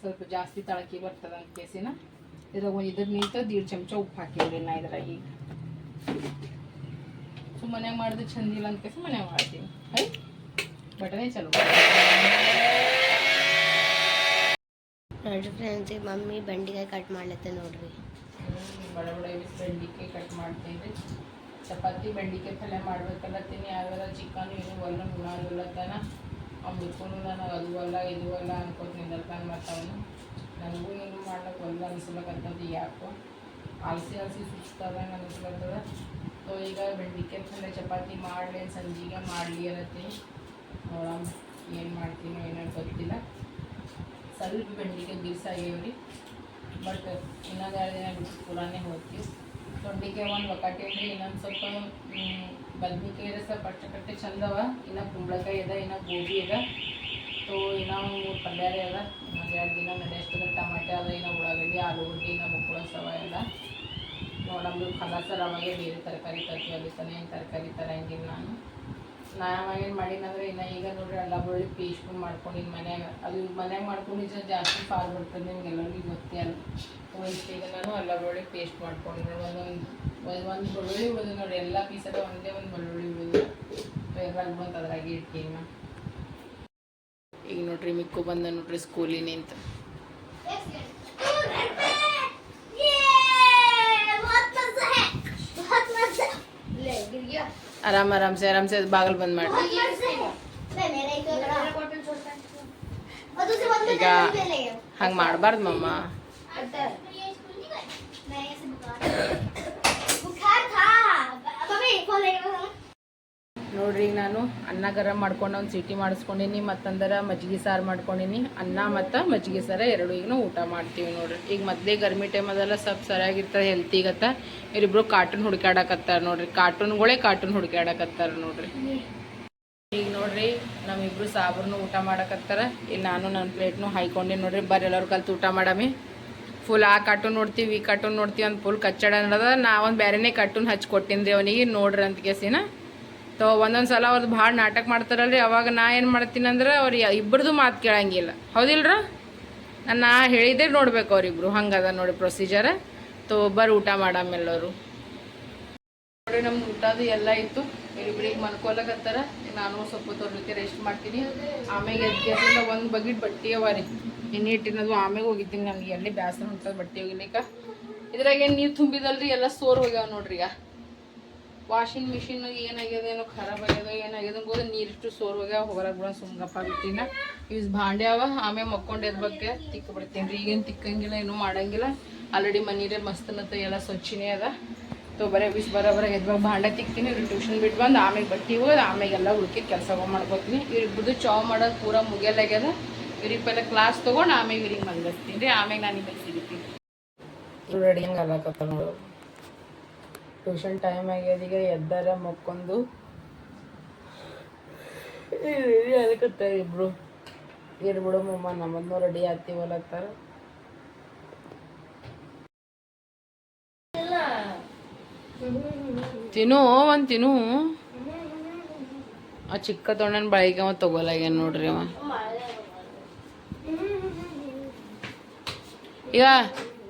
ಸ್ವಲ್ಪ ಜಾಸ್ತಿ ತಳಕಿ ಬರ್ತದ ಅಂತ ಕೇಸಿನ. ಇದ್ರಾಗ ಒಂದು ಇದ್ರ ನಿಂತ ದೀಡ್ ಚಮಚ ಉಪ್ಪು ಹಾಕಿವ್ರಿ ನಾ ಇದ್ರಾಗ ಈಗ. ಸೊ ಮನ್ಯಾಗ ಮಾಡಿದ್ರೆ ಚಂದಿಲ್ಲ ಅಂತ ಕೇಸಿ ಮನ್ಯಾಗ ಮಾಡ್ತೀನಿ. ಹೈ? ಬಟನೇ ಚಲೋ ನೋಡ್ರಿ ಫ್ರೆಂಡ್ಸ್ ಮಮ್ಮಿ ಬೆಂಡಿಕಾಯಿ ಕಟ್ ಮಾಡ್ಲತ್ತೆ ನೋಡ್ರಿ. ಬಡ ಬಡ ಬೆಂಡಿಕಾಯಿ ಕಟ್ ಮಾಡ್ತೀನಿ ಚಪಾತಿ, ಬೆಂಡಿಕೆ ಪಲ್ಯ ಮಾಡ್ಬೇಕಲ್ಲತ್ತೀನಿ ಯಾವ್ಯಾರ ಚಿಕನ್ ಏನು ಒಲ್ಲ ಉಣಾಗಿಲ್ಲತ್ತಾನ ಅಮ್ಮಕ್ಕೂ ನಾನು ಅದು ಅಲ್ಲ, ಇದು ಅಲ್ಲ ಅನ್ಕೋತ ನಿಂದಿರ್ತಾನ ಮತ್ತು ಅವನು ನನಗೂ ಏನು ಮಾಡ್ಲಿಕ್ಕೆ ಒಲ್ಲ ಅನ್ಸ್ಲಕತ್ತದ ಯಾಕೋ? ಆಲ್ಸಿ ಆಲ್ಸಿ ಸುಸ್ತಾದಂಗೆ ಅನಿಸ್ಲತ್ತದ. ಸೊ ಈಗ ಬೆಂಡಿಕೆ ಪಲ್ಯ ಚಪಾತಿ ಮಾಡಲಿ ಸಂಜೆಗೆ ಮಾಡಲಿ ಅನ್ನತ್ತೀನಿ. ನೋಡಮ್ಮ, ಏನು ಮಾಡ್ತೀನೋ ಏನೋ ಗೊತ್ತಿಲ್ಲ. ಸ್ವಲ್ಪ ಬೆಂಡಿಕಾಯಿ ರೀ ಬಟ್ ಇನ್ನೊಂದು ಎರಡು ದಿನ ಬಿಟ್ಟು ಪುರಾನೇ ಹೋಗ್ತೀವಿ. ತೊಂಡಿಕಾಯಿ ಒಂದು ಒಕ್ಕಾಟೇನ್ರಿ ಇನ್ನೊಂದು ಸ್ವಲ್ಪ ಬದ್ನಿಕಾಯಿ ಪಟ್ಟೆ ಕಟ್ಟೆ ಚಂದವ ಇನ್ನು ಕುಂಬಳಕಾಯಿ ಅದ, ಇನ್ನು ಗೋಬಿ ಅದ. ಸೊ ಇನ್ನೂ ಮೂರು ಪಲ್ಯಾರೆ ಅದ. ಇನ್ನೊಂದು ಎರಡು ದಿನ ನಡೆಯಷ್ಟದ ಟಮಾಟೆ ಅದ, ಇನ್ನು ಉಳ್ಳಾಗಡ್ಡಿ, ಆಲೂಗಡ್ಡೆ, ಇನ್ನು ಮುಕ್ಕುಳ ಸವ ಎಲ್ಲ. ನೋಡಮ್ದು ಕಲಸರ ಅವಾಗೆ ಬೇರೆ ತರಕಾರಿ ತರ್ತೀವಿ ಅಲ್ಲಿ ಸಲ ಏನು ತರಕಾರಿ ತರಂಗಿಲ್ಲ ನಾನು. ನಾನು ಏನು ಮಾಡೀನಂದ್ರೆ ಇನ್ನು ಈಗ ನೋಡ್ರಿ ಎಲ್ಲ ಬೆಳ್ಳಿ ಪೇಸ್ಟ್ ಮಾಡ್ಕೊಂಡಿನಿ ಮನ್ಯಾಗ. ಅದು ಮನ್ಯಾಗ ಮಾಡ್ಕೊಂಡಿದ್ದ ಜಾಸ್ತಿ ಫಾರ್ ಬರ್ತದೆ ನಿಮ್ಗೆ ಎಲ್ಲರಿಗೂ ಗೊತ್ತೇ ಅಲ್ಲ ಈಗ ನಾನು ಎಲ್ಲ ಬೆಳ್ಳಿ ಪೇಸ್ಟ್ ಮಾಡ್ಕೊಂಡು ಒಂದೊಂದು ಒಂದು ಬೆಳ್ಳುಳ್ಳಿ ಉಳಿದು ನೋಡಿ ಎಲ್ಲ ಪೀಸದ ಒಂದೇ ಒಂದು ಬೆಳ್ಳುಳ್ಳಿ ಉಳಿದು ಬೇರೆ ಬಂತು ಅದ್ರಾಗೆ ಇಡ್ತೀನಿ ಈಗ ನೋಡ್ರಿ ಮಿಕ್ಕು ಬಂದ ನೋಡ್ರಿ ಸ್ಕೂಲಿನಿಂತ ಆರಾಮ್ ಆರಾಮ್ ಸೆ ಆರಾಮ್ ಸೆ ಬಾಗಲ್ ಬಂದ್ ಮಾಡಿ ಈಗ ಹಂಗೆ ಮಾಡಬಾರ್ದು ಮಮ್ಮ ನೋಡ್ರಿ, ನಾನು ಅನ್ನ ಗರಂ ಮಾಡ್ಕೊಂಡು ಒಂದು ಸಿಟಿ ಮಾಡಿಸ್ಕೊಂಡಿನಿ, ಮತ್ತಂದ್ರೆ ಮಜ್ಜಿಗೆ ಸಾರು ಮಾಡ್ಕೊಂಡಿನಿ. ಅನ್ನ ಮತ್ತು ಮಜ್ಜಿಗೆ ಸಾರ ಎರಡು ಈಗ ಊಟ ಮಾಡ್ತೀವಿ ನೋಡ್ರಿ. ಈಗ ಮೊದಲೇ ಗರ್ಮಿ ಟೈಮ್ ಅದೆಲ್ಲ ಸ್ವಲ್ಪ ಸರಿಯಾಗಿರ್ತಾರೆ ಹೆಲ್ತಿಗತ್ತ ಇವರಿಬ್ರು ಕಾರ್ಟೂನ್ ಹುಡುಕಾಡಕತ್ತಾರೆ ನೋಡ್ರಿ. ಕಾರ್ಟೂನ್ಗಳೇ ಕಾರ್ಟೂನ್ ಹುಡುಕಾಡಕತ್ತಾರೆ ನೋಡ್ರಿ. ಈಗ ನೋಡ್ರಿ, ನಮ್ಮಿಬ್ರು ಸಾಬ್ರನ್ನು ಊಟ ಮಾಡಕತ್ತಾರ. ಇಲ್ಲಿ ನಾನು ನನ್ನ ಪ್ಲೇಟ್ನು ಹಾಯ್ಕೊಂಡೆ ನೋಡ್ರಿ. ಬರ್ರಿ, ಎಲ್ಲರೂ ಕಲ್ತು ಊಟ ಮಾಡಮಿ. ಫುಲ್ ಆ ಕಾರ್ಟೂನ್ ನೋಡ್ತೀವಿ, ಈ ಕಾರ್ಟೂನ್ ನೋಡ್ತೀವಿ ಅಂತ ಫುಲ್ ಕಚ್ಚಡ ನಡದ ಒಂದು ಬೇರೆನೇ ಕಾರ್ಟೂನ್ ಹಚ್ಚಿ ಕೊಟ್ಟಿನ್ರಿ ಅವನಿಗೆ. ನೋಡ್ರಿ ಅಂತ ಕೇಸಿನ ತೊ, ಒಂದೊಂದು ಸಲ ಅವ್ರದ್ದು ಭಾಳ ನಾಟಕ ಮಾಡ್ತಾರಲ್ರಿ, ಅವಾಗ ನಾ ಏನು ಮಾಡ್ತೀನಿ ಅಂದ್ರೆ ಅವ್ರು ಇಬ್ಬರದು ಮಾತು ಕೇಳಂಗಿಲ್ಲ. ಹೌದಿಲ್ರ? ನಾನು ನಾ ಹೇಳಿದ್ದೆ ನೋಡ್ಬೇಕು ಅವ್ರಿಬ್ರು ಹಂಗದ ನೋಡಿ ಪ್ರೊಸೀಜರ್ ತೊ, ಬರ್ರಿ ಊಟ ಮಾಡಾಮೆಲ್ಲರು ನೋಡಿ ನಮ್ದು ಊಟದು ಎಲ್ಲ ಇತ್ತು. ಇಬ್ಬರಿಗೆ ಮನ್ಕೊಲಕತ್ತಾರ ನಾನು ಸ್ವಲ್ಪ ಜೊತೆ ರೆಸ್ಟ್ ಮಾಡ್ತೀನಿ. ಆಮೇಲೆ ಎದ್ದಿಲ್ಲ ಒಂದು ಬಗಿಟ್ ಬಟ್ಟೆ ಅವ ರೀ. ಎಣ್ಣೆ ಇಟ್ಟಿನದು ಆಮೇಲೆ ಹೋಗಿದ್ದೀನಿ ನನಗೆ ಎಲ್ಲಿ ಬ್ಯಾಸರ ಹೊಂಟದ ಬಟ್ಟೆ ಹೋಗಿಲಿಕ್ಕ ಇದ್ರಾಗ ಏನು ನೀರು ತುಂಬಿದಲ್ರಿ? ಎಲ್ಲ ಸೋರ್ ಹೋಗ್ಯಾವ ನೋಡ್ರಿ ಈಗ. ವಾಷಿಂಗ್ ಮಿಷಿನ್ ಏನಾಗ್ಯದ, ಏನೋ ಖರಾಬ್ ಆಗ್ಯದ, ಏನಾಗ್ಯದ ಗೋದ ಇಷ್ಟು ಸೋರ್ ಹೋಗ್ಯಾವ ಹೊರಗೆ ಬಿಡೋ ಸುಮ್ಗಪ್ಪ ಬಿಟ್ಟಿನ ಇವ್ಸ್ ಭಾಂಡೆ ಅವ ಆಮೇಲೆ ಮಕ್ಕೊಂಡು ಬಗ್ಗೆ ತಿಕ್ಕ ಬಿಡ್ತೀನಿ ರೀ ಈಗೇನು ತಿಕ್ಕಂಗಿಲ್ಲ, ಏನೂ ಮಾಡಂಗಿಲ್ಲ. ಆಲ್ರೆಡಿ ಮನೀರೇ ಮಸ್ತನತ್ತ ಎಲ್ಲ ಸ್ವಚ್ಛನೇ ಅದ. ತೋ ಬರೇ ಬಿಸ್ ಬರೋಬರ ಎದ್ವಾಗ ಭಾಂಡೆ ತಿಕ್ತೀನಿ, ಇವ್ರು ಟ್ಯೂಷನ್ ಬಿಟ್ಟು ಬಂದು ಆಮೇಲೆ ಬಟ್ಟಿ ಹೋಗಿ ಆಮೇಲೆಲ್ಲ ಹುಡುಕಿ ಕೆಲಸ ಮಾಡ್ಕೋತೀನಿ. ಇವ್ರಿಬ್ರದ್ದು ಚಾವ್ ಮಾಡೋದು ಪೂರ ಮುಗಿಯಲಾಗ್ಯದ ಇವ್ರಿಗೆ ಪೆಲ್ಲ ಕ್ಲಾಸ್ ತೊಗೊಂಡು ಆಮೇಲೆ ಇವ್ರಿಗೆ ಮಲಗಿಸ್ತೀನಿ ರೀ. ಆಮೇಲೆ ನಾನು ನಿಮಗೆ ಸಿಗುತ್ತೀನಿ ರೆಡಿ ಹಂಗೆ ಅಲ್ಲಕತ್ತ ನೋಡು. ಟ್ಯೂಷನ್ ಟೈಮ್ ಆಗ್ಯದ, ಈಗ ಎದ್ದಾರ ಮಕ್ಕೊಂದು. ಅದಕ್ಕೆ ಇಬ್ಬರು ಇರ್ಬಿಡು ಮಮ್ಮ ನಮ್ಮನ್ನು ರೆಡಿ ಆಗ್ತೀವಲ್ಲತ್ತಾರ ತಿನ್ನು ಒಂದು ತಿನ್ನು. ಆ ಚಿಕ್ಕ ತೊಂಡನ ಬಳಿಗೆ ಅವ ತಗೋಲಾಗ್ಯಾನ ನೋಡ್ರಿ ಅವ. ಈಗ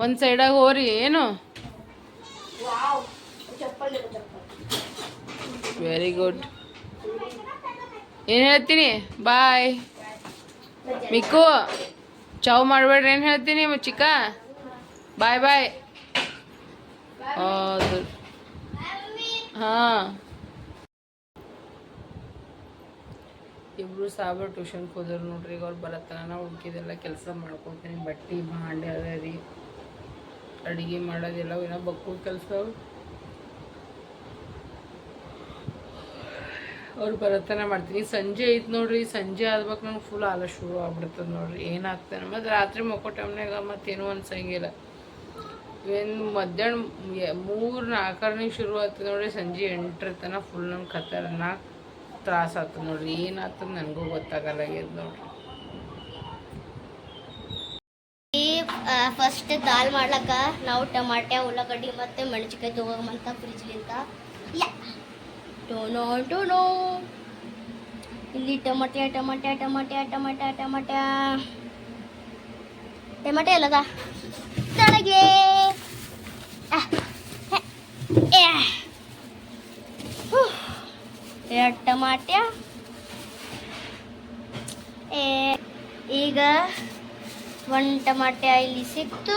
ಒಂದು ಸೈಡಾಗ ಹೋರಿ ಏನು? ವೆರಿ ಗುಡ್ ಏನು ಹೇಳ್ತೀನಿ? ಬಾಯ್ ಮಿಕ್ಕು ಚಾವ್ ಮಾಡಬೇಡ್ರಿ. ಏನು ಹೇಳ್ತೀನಿ ಚಿಕ್ಕ ಬಾಯ್ ಬಾಯ್ ಹೌದು. ಹಾಂ. ಇಬ್ರು ಸಾಬ್ರು ಟ್ಯೂಷನ್ಗೆ ಹೋದ್ರು ನೋಡ್ರಿ. ಈಗ ಅವ್ರು ಬರತ್ತಲ್ಲ ನಾವು ಹುಡುಕಿದೆಲ್ಲ ಕೆಲಸ ಮಾಡ್ಕೊತೀನಿ. ಬಟ್ಟೆ ಭಾಂಡೆ ಅದ ರೀ ಅಡುಗೆ ಮಾಡೋದೆಲ್ಲ ಏನೋ ಬಕ್ಕು ಕೆಲಸ. ಅವ್ರು ಬರತ್ತನ ಮಾಡ್ತೀನಿ. ಸಂಜೆ ಐತೆ ನೋಡ್ರಿ, ಸಂಜೆ ಆದ್ಬೇಕು ನಂಗೆ ಫುಲ್ ಆಲ ಶುರು ಆಗ್ಬಿಡ್ತದೆ ನೋಡ್ರಿ. ಏನಾಗ್ತಾನೆ ಮತ್ತು ರಾತ್ರಿ ಮಕ್ಕೋ ಟೈಮ್ನಾಗ ಮತ್ತೇನು ಅನ್ಸಂಗಿಲ್ಲ. ಏನು ಮಧ್ಯಾಹ್ನ ಮೂರು ನಾಲ್ಕರನಿಗೆ ಶುರು ಆಗ್ತದೆ ನೋಡ್ರಿ, ಸಂಜೆ ಎಂಟರ ತನ ಫುಲ್ ನಂಗೆ ಖತರ್ನಾಕ್ ತ್ರಾಸ ಆಗ್ತದೆ ನೋಡ್ರಿ. ಏನಾಗ್ತದೆ ನನಗೂ ಗೊತ್ತಾಗಲ್ಲಾಗ್ಯದ ನೋಡ್ರಿ. ಫಸ್ಟ್ ದಾಲ್ ಮಾಡ್ಲಕ್ಕ? ನಾವು ಟಮಾಟೆ ಉಳ್ಳಾಗಡ್ಡಿ ಮತ್ತೆ ಮೆಣಸಿನ್ಕಾಯಿ ತಗೋಮಂತ ಫ್ರಿಜ್ಲಿಂದ ಟೋನೋ ಟೊನೊ ಇಲ್ಲಿ ಟಮಾಟೆ ಟಮಾಟೆ ಟಮಾಟೆ ಟಮಾಟೆ ಟಮಾಟೆ. ಟಮಾಟೆ ಅಲ್ಲದ? ತಳಗೆ. ಎರಡು ಟಮಾಟ್ಯ. ಏ, ಈಗ ಒಂದು ಟಮಾಟ್ಯ ಇಲ್ಲಿ ಸಿಕ್ತು.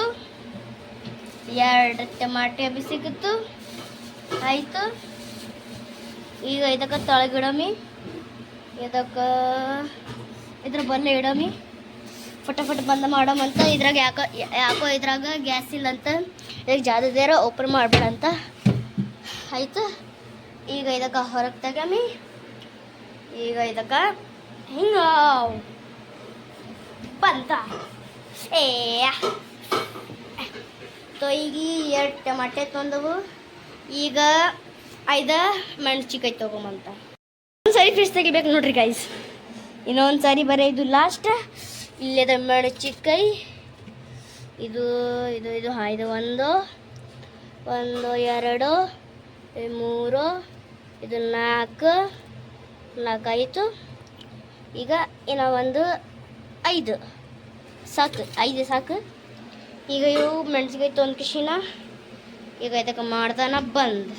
ಎರಡು ಟಮಾಟೆ ಬಿ ಸಿಕ್ತು. ಆಯಿತು. ಈಗ ಇದಕ್ಕೆ ತೊಳಗಿಡಮಿ. ಇದಕ್ಕೆ ಇದ್ರ ಬಲ್ಲೆ ಇಡಮಿ. ಫಟಾಫಟ್ ಬಂದ ಮಾಡಮಂತ ಇದ್ರಾಗ ಯಾಕೋ ಯಾಕೋ ಇದ್ರಾಗ ಗ್ಯಾಸ್ ಇಲ್ಲ ಅಂತ. ಇದಕ್ಕೆ ಜಾದದೇರ ಓಪನ್ ಮಾಡ್ಬೇಡಂತ ಆಯ್ತು. ಈಗ ಇದಕ್ಕೆ ಹೊರಗೆ ತಗಮಿ. ಈಗ ಇದಕ್ಕೆ ಹಿಂಗ. ಬಂತ. ಏ ತೊಯ್ಗಿ ಎರಡು ಟಮಾಟೆ ತೊಂದವು. ಈಗ ಐದ ಮೆಣಸಿಕಾಯಿ ತೊಗೊಂಬಂತ. ಒಂದ್ಸರಿ ಸಾರಿ ಫಿಶ್ ತೆಗಿಬೇಕು ನೋಡ್ರಿ ಗೈಸ್ ಇನ್ನೊಂದು ಸಾರಿ ಬರೀ ಇದು ಲಾಸ್ಟ್ ಇಲ್ಲದ ಮೆಣಸಿಕಾಯಿ ಇದು ಇದು ಇದು, ಹಾಂ, ಇದು ಒಂದು ಒಂದು, ಎರಡು ಮೂರು, ಇದು ನಾಲ್ಕು ನಾಲ್ಕು ಆಯಿತು ಈಗ ಇನ್ನು ಒಂದು ಐದು. ಸಾಕು ಐದು ಸಾಕು. ಈಗ ಇವು ಮೆಣಸಿಗೆ ತೊಂದು ಕಿಶಿನ ಈಗ ಇದಕ್ಕೆ ಮಾಡ್ದಾನ ಬಂದ್.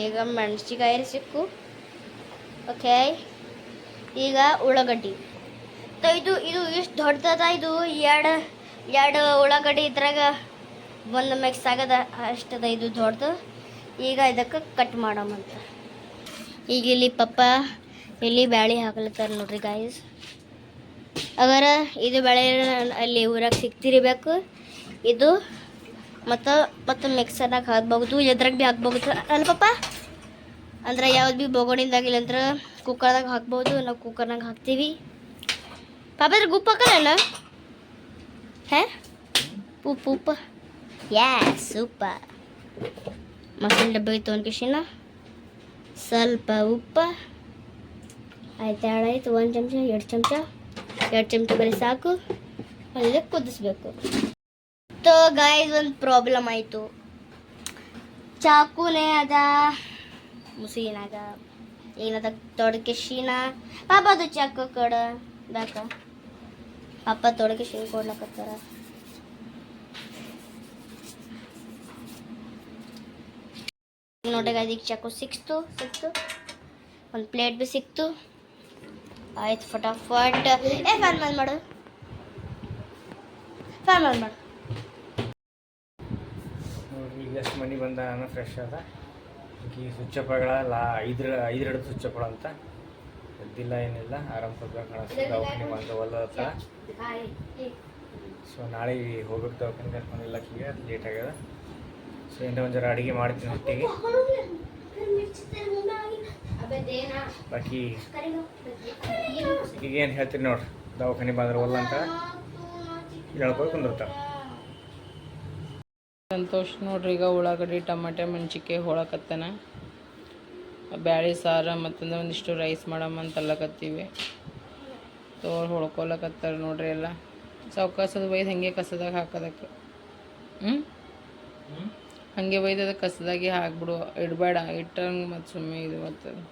ಈಗ ಮೆಣಸಿಕಾಯಿ ಸಿಕ್ಕು. ಓಕೆ ಈಗ ಉಳ್ಳಾಗಡ್ಡಿ. ಇದು ಇದು ಇಷ್ಟು ದೊಡ್ಡದ ಇದು ಎರಡು ಎರಡು ಉಳ್ಳಾಗಡ್ಡಿ ಇದ್ರಾಗ ಒಂದು ಮಿಕ್ಸ್ ಆಗದ, ಅಷ್ಟದ ಇದು ದೊಡ್ಡದು. ಈಗ ಇದಕ್ಕೆ ಕಟ್ ಮಾಡೋಮಂತ ಈಗ ಇಲ್ಲಿ ಪಪ್ಪ, ಇಲ್ಲಿ ಬ್ಯಾಳಿ ಹಾಕ್ಲತ್ತಾರ ನೋಡ್ರಿ ಗಾಯಸ್ ಅಗರ, ಇದು ಬೆಳೆ ಅಲ್ಲಿ ಊರಾಗ ಸಿಗ್ತಿರ್ಬೇಕು. ಇದು ಮತ್ತು ಮತ್ತು ಮಿಕ್ಸರ್ನಾಗ ಹಾಕ್ಬಹುದು, ಎದ್ರಾಗ ಭೀ ಹಾಕ್ಬಹುದು. ಅಲ್ಲ ಪಪ್ಪ, ಅಂದ್ರೆ ಯಾವ್ದು ಭೀ ಬೊಗೋಣಿಂದಾಗಿಲ್ಲ ಅಂದ್ರೆ ಕುಕ್ಕರ್ದಾಗ ಹಾಕ್ಬೋದು ನಾವು ಕುಕ್ಕರ್ನಾಗ ಹಾಕ್ತೀವಿ. ಪಾಪ ಅದ್ರ ಗುಪ್ಪ ಹಾಕಲ್ಲ ಹೇ? ಉಪ್ಪು ಉಪ್ಪು ಯಾ ಸೂಪ ಮಸಾಲೆ ಡಬ್ಬಿ ಇತ್ತು ಕಿಶಿನ ಸ್ವಲ್ಪ ಉಪ್ಪು. ಆಯ್ತು ಎರಡಾಯ್ತು ಒಂದು ಚಮಚ, ಎರಡು ಚಮಚ. ಎರಡು ಚಮಚ ಬರೀ ಸಾಕು. ಅಲ್ಲೇ ಕುದಿಸ್ಬೇಕು. ತೋ ಗಾಯ್ಸ್ ಒಂದು ಪ್ರಾಬ್ಲಮ್ ಆಯಿತು. ಚಾಕುನೇ ಅದ ಮುಸಿನಾಗ ಏನದ ತೊಡಕೆ ಶೀನ ಪಾಪ ಅದು ಚಾಕು ಕೊಡ ಬೇಕ ಪಾಪ ತೊಡಕೆ ಶೀನ್ ಕೊಡ್ಲಕತ್ತಾರ. ನೋಡ್ರಿ ಅದಕ್ಕೆ ಚಾಕು ಸಿಕ್ಸ್ತು ಸಿಕ್ತು ಒಂದು ಪ್ಲೇಟ್ ಬಿ ಸಿಕ್ತು. ಆಯ್ತು ಫಟಾಫಟ್ ಏ ಫ್ಯಾನ್ ಬಂದ್ ಮಾಡು. ಫ್ಯಾನ್ ಬಂದ್ ಮಾಡು. ಈಗ ಎಷ್ಟು ಮನೆ ಬಂದ ನಾನು ಫ್ರೆಶ್ ಅದ ಈ ಸ್ವಿಚ್ಚಪ್ಪಗಳ ಲಾ ಐದ್ರ ಸ್ವಿಚ್ ಸ್ವಿಚ್ಚಪ್ಪಳ ಅಂತ. ಎದ್ದಿಲ್ಲ, ಏನಿಲ್ಲ. ಆರಾಮ್ ಕೊಡ್ಬೇಕು ಕಾಣಿಸ್ತದೆ ದವಾಖಾನೆ ಬಂದ ಹೊಲ ಹತ್ರ. ಸೊ ನಾಳೆ ಹೋಗ್ಬೇಕು ದವಾಖಾನೆ ಕರ್ಕೊಂಡಿಲ್ಲ ಈಗ ಲೇಟ್ ಆಗ್ಯದ. ಸೊ ಇಂದ ಒಂದು ಜರ ಅಡುಗೆ ಮಾಡ್ತೀನಿ ಹೊಟ್ಟಿಗೆ. ಬಾಕಿ ಈಗ ಏನು ಹೇಳ್ತೀರಿ ನೋಡ್ರಿ ದವಾಖಾನೆ ಬಂದ್ರೆ ಒಲ್ಲ ಅಂತ. ಹೇಳ್ಕೊಂಡು ಕುಂದಿರ್ತಾರೆ ಸಂತೋಷ್ ನೋಡ್ರಿ, ಈಗ ಉಳ್ಳಾಗಡ್ಡಿ, ಟಮಾಟೆ, ಮೆಣಸಿನ್ಕಾಯಿ ಹೋಳಕತ್ತನ. ಬ್ಯಾಳಿ ಸಾರ ಮತ್ತಂದ್ರೆ ಒಂದಿಷ್ಟು ರೈಸ್ ಮಾಡಮ್ಮ ಅಂತ ಅಲ್ಲಕತ್ತೀವಿ. ತೋರ್ ಹೊಳ್ಕೊಳಕತ್ತಾರ ನೋಡ್ರಿ ಎಲ್ಲ. ಸಾವ್ಕಾಸದ ಒಯ್ದು ಹಾಗೆ ಕಸದಾಗ ಹಾಕೋದಕ್ಕೆ. ಹ್ಞೂ ಹಾಗೆ ಒಯ್ದು ಅದಕ್ಕೆ ಕಸದಾಗೆ ಹಾಕ್ಬಿಡು. ಇಡಬೇಡ, ಇಟ್ಟಂಗೆ ಮತ್ತು ಸುಮ್ಮನೆ ಇದು ಮತ್ತದು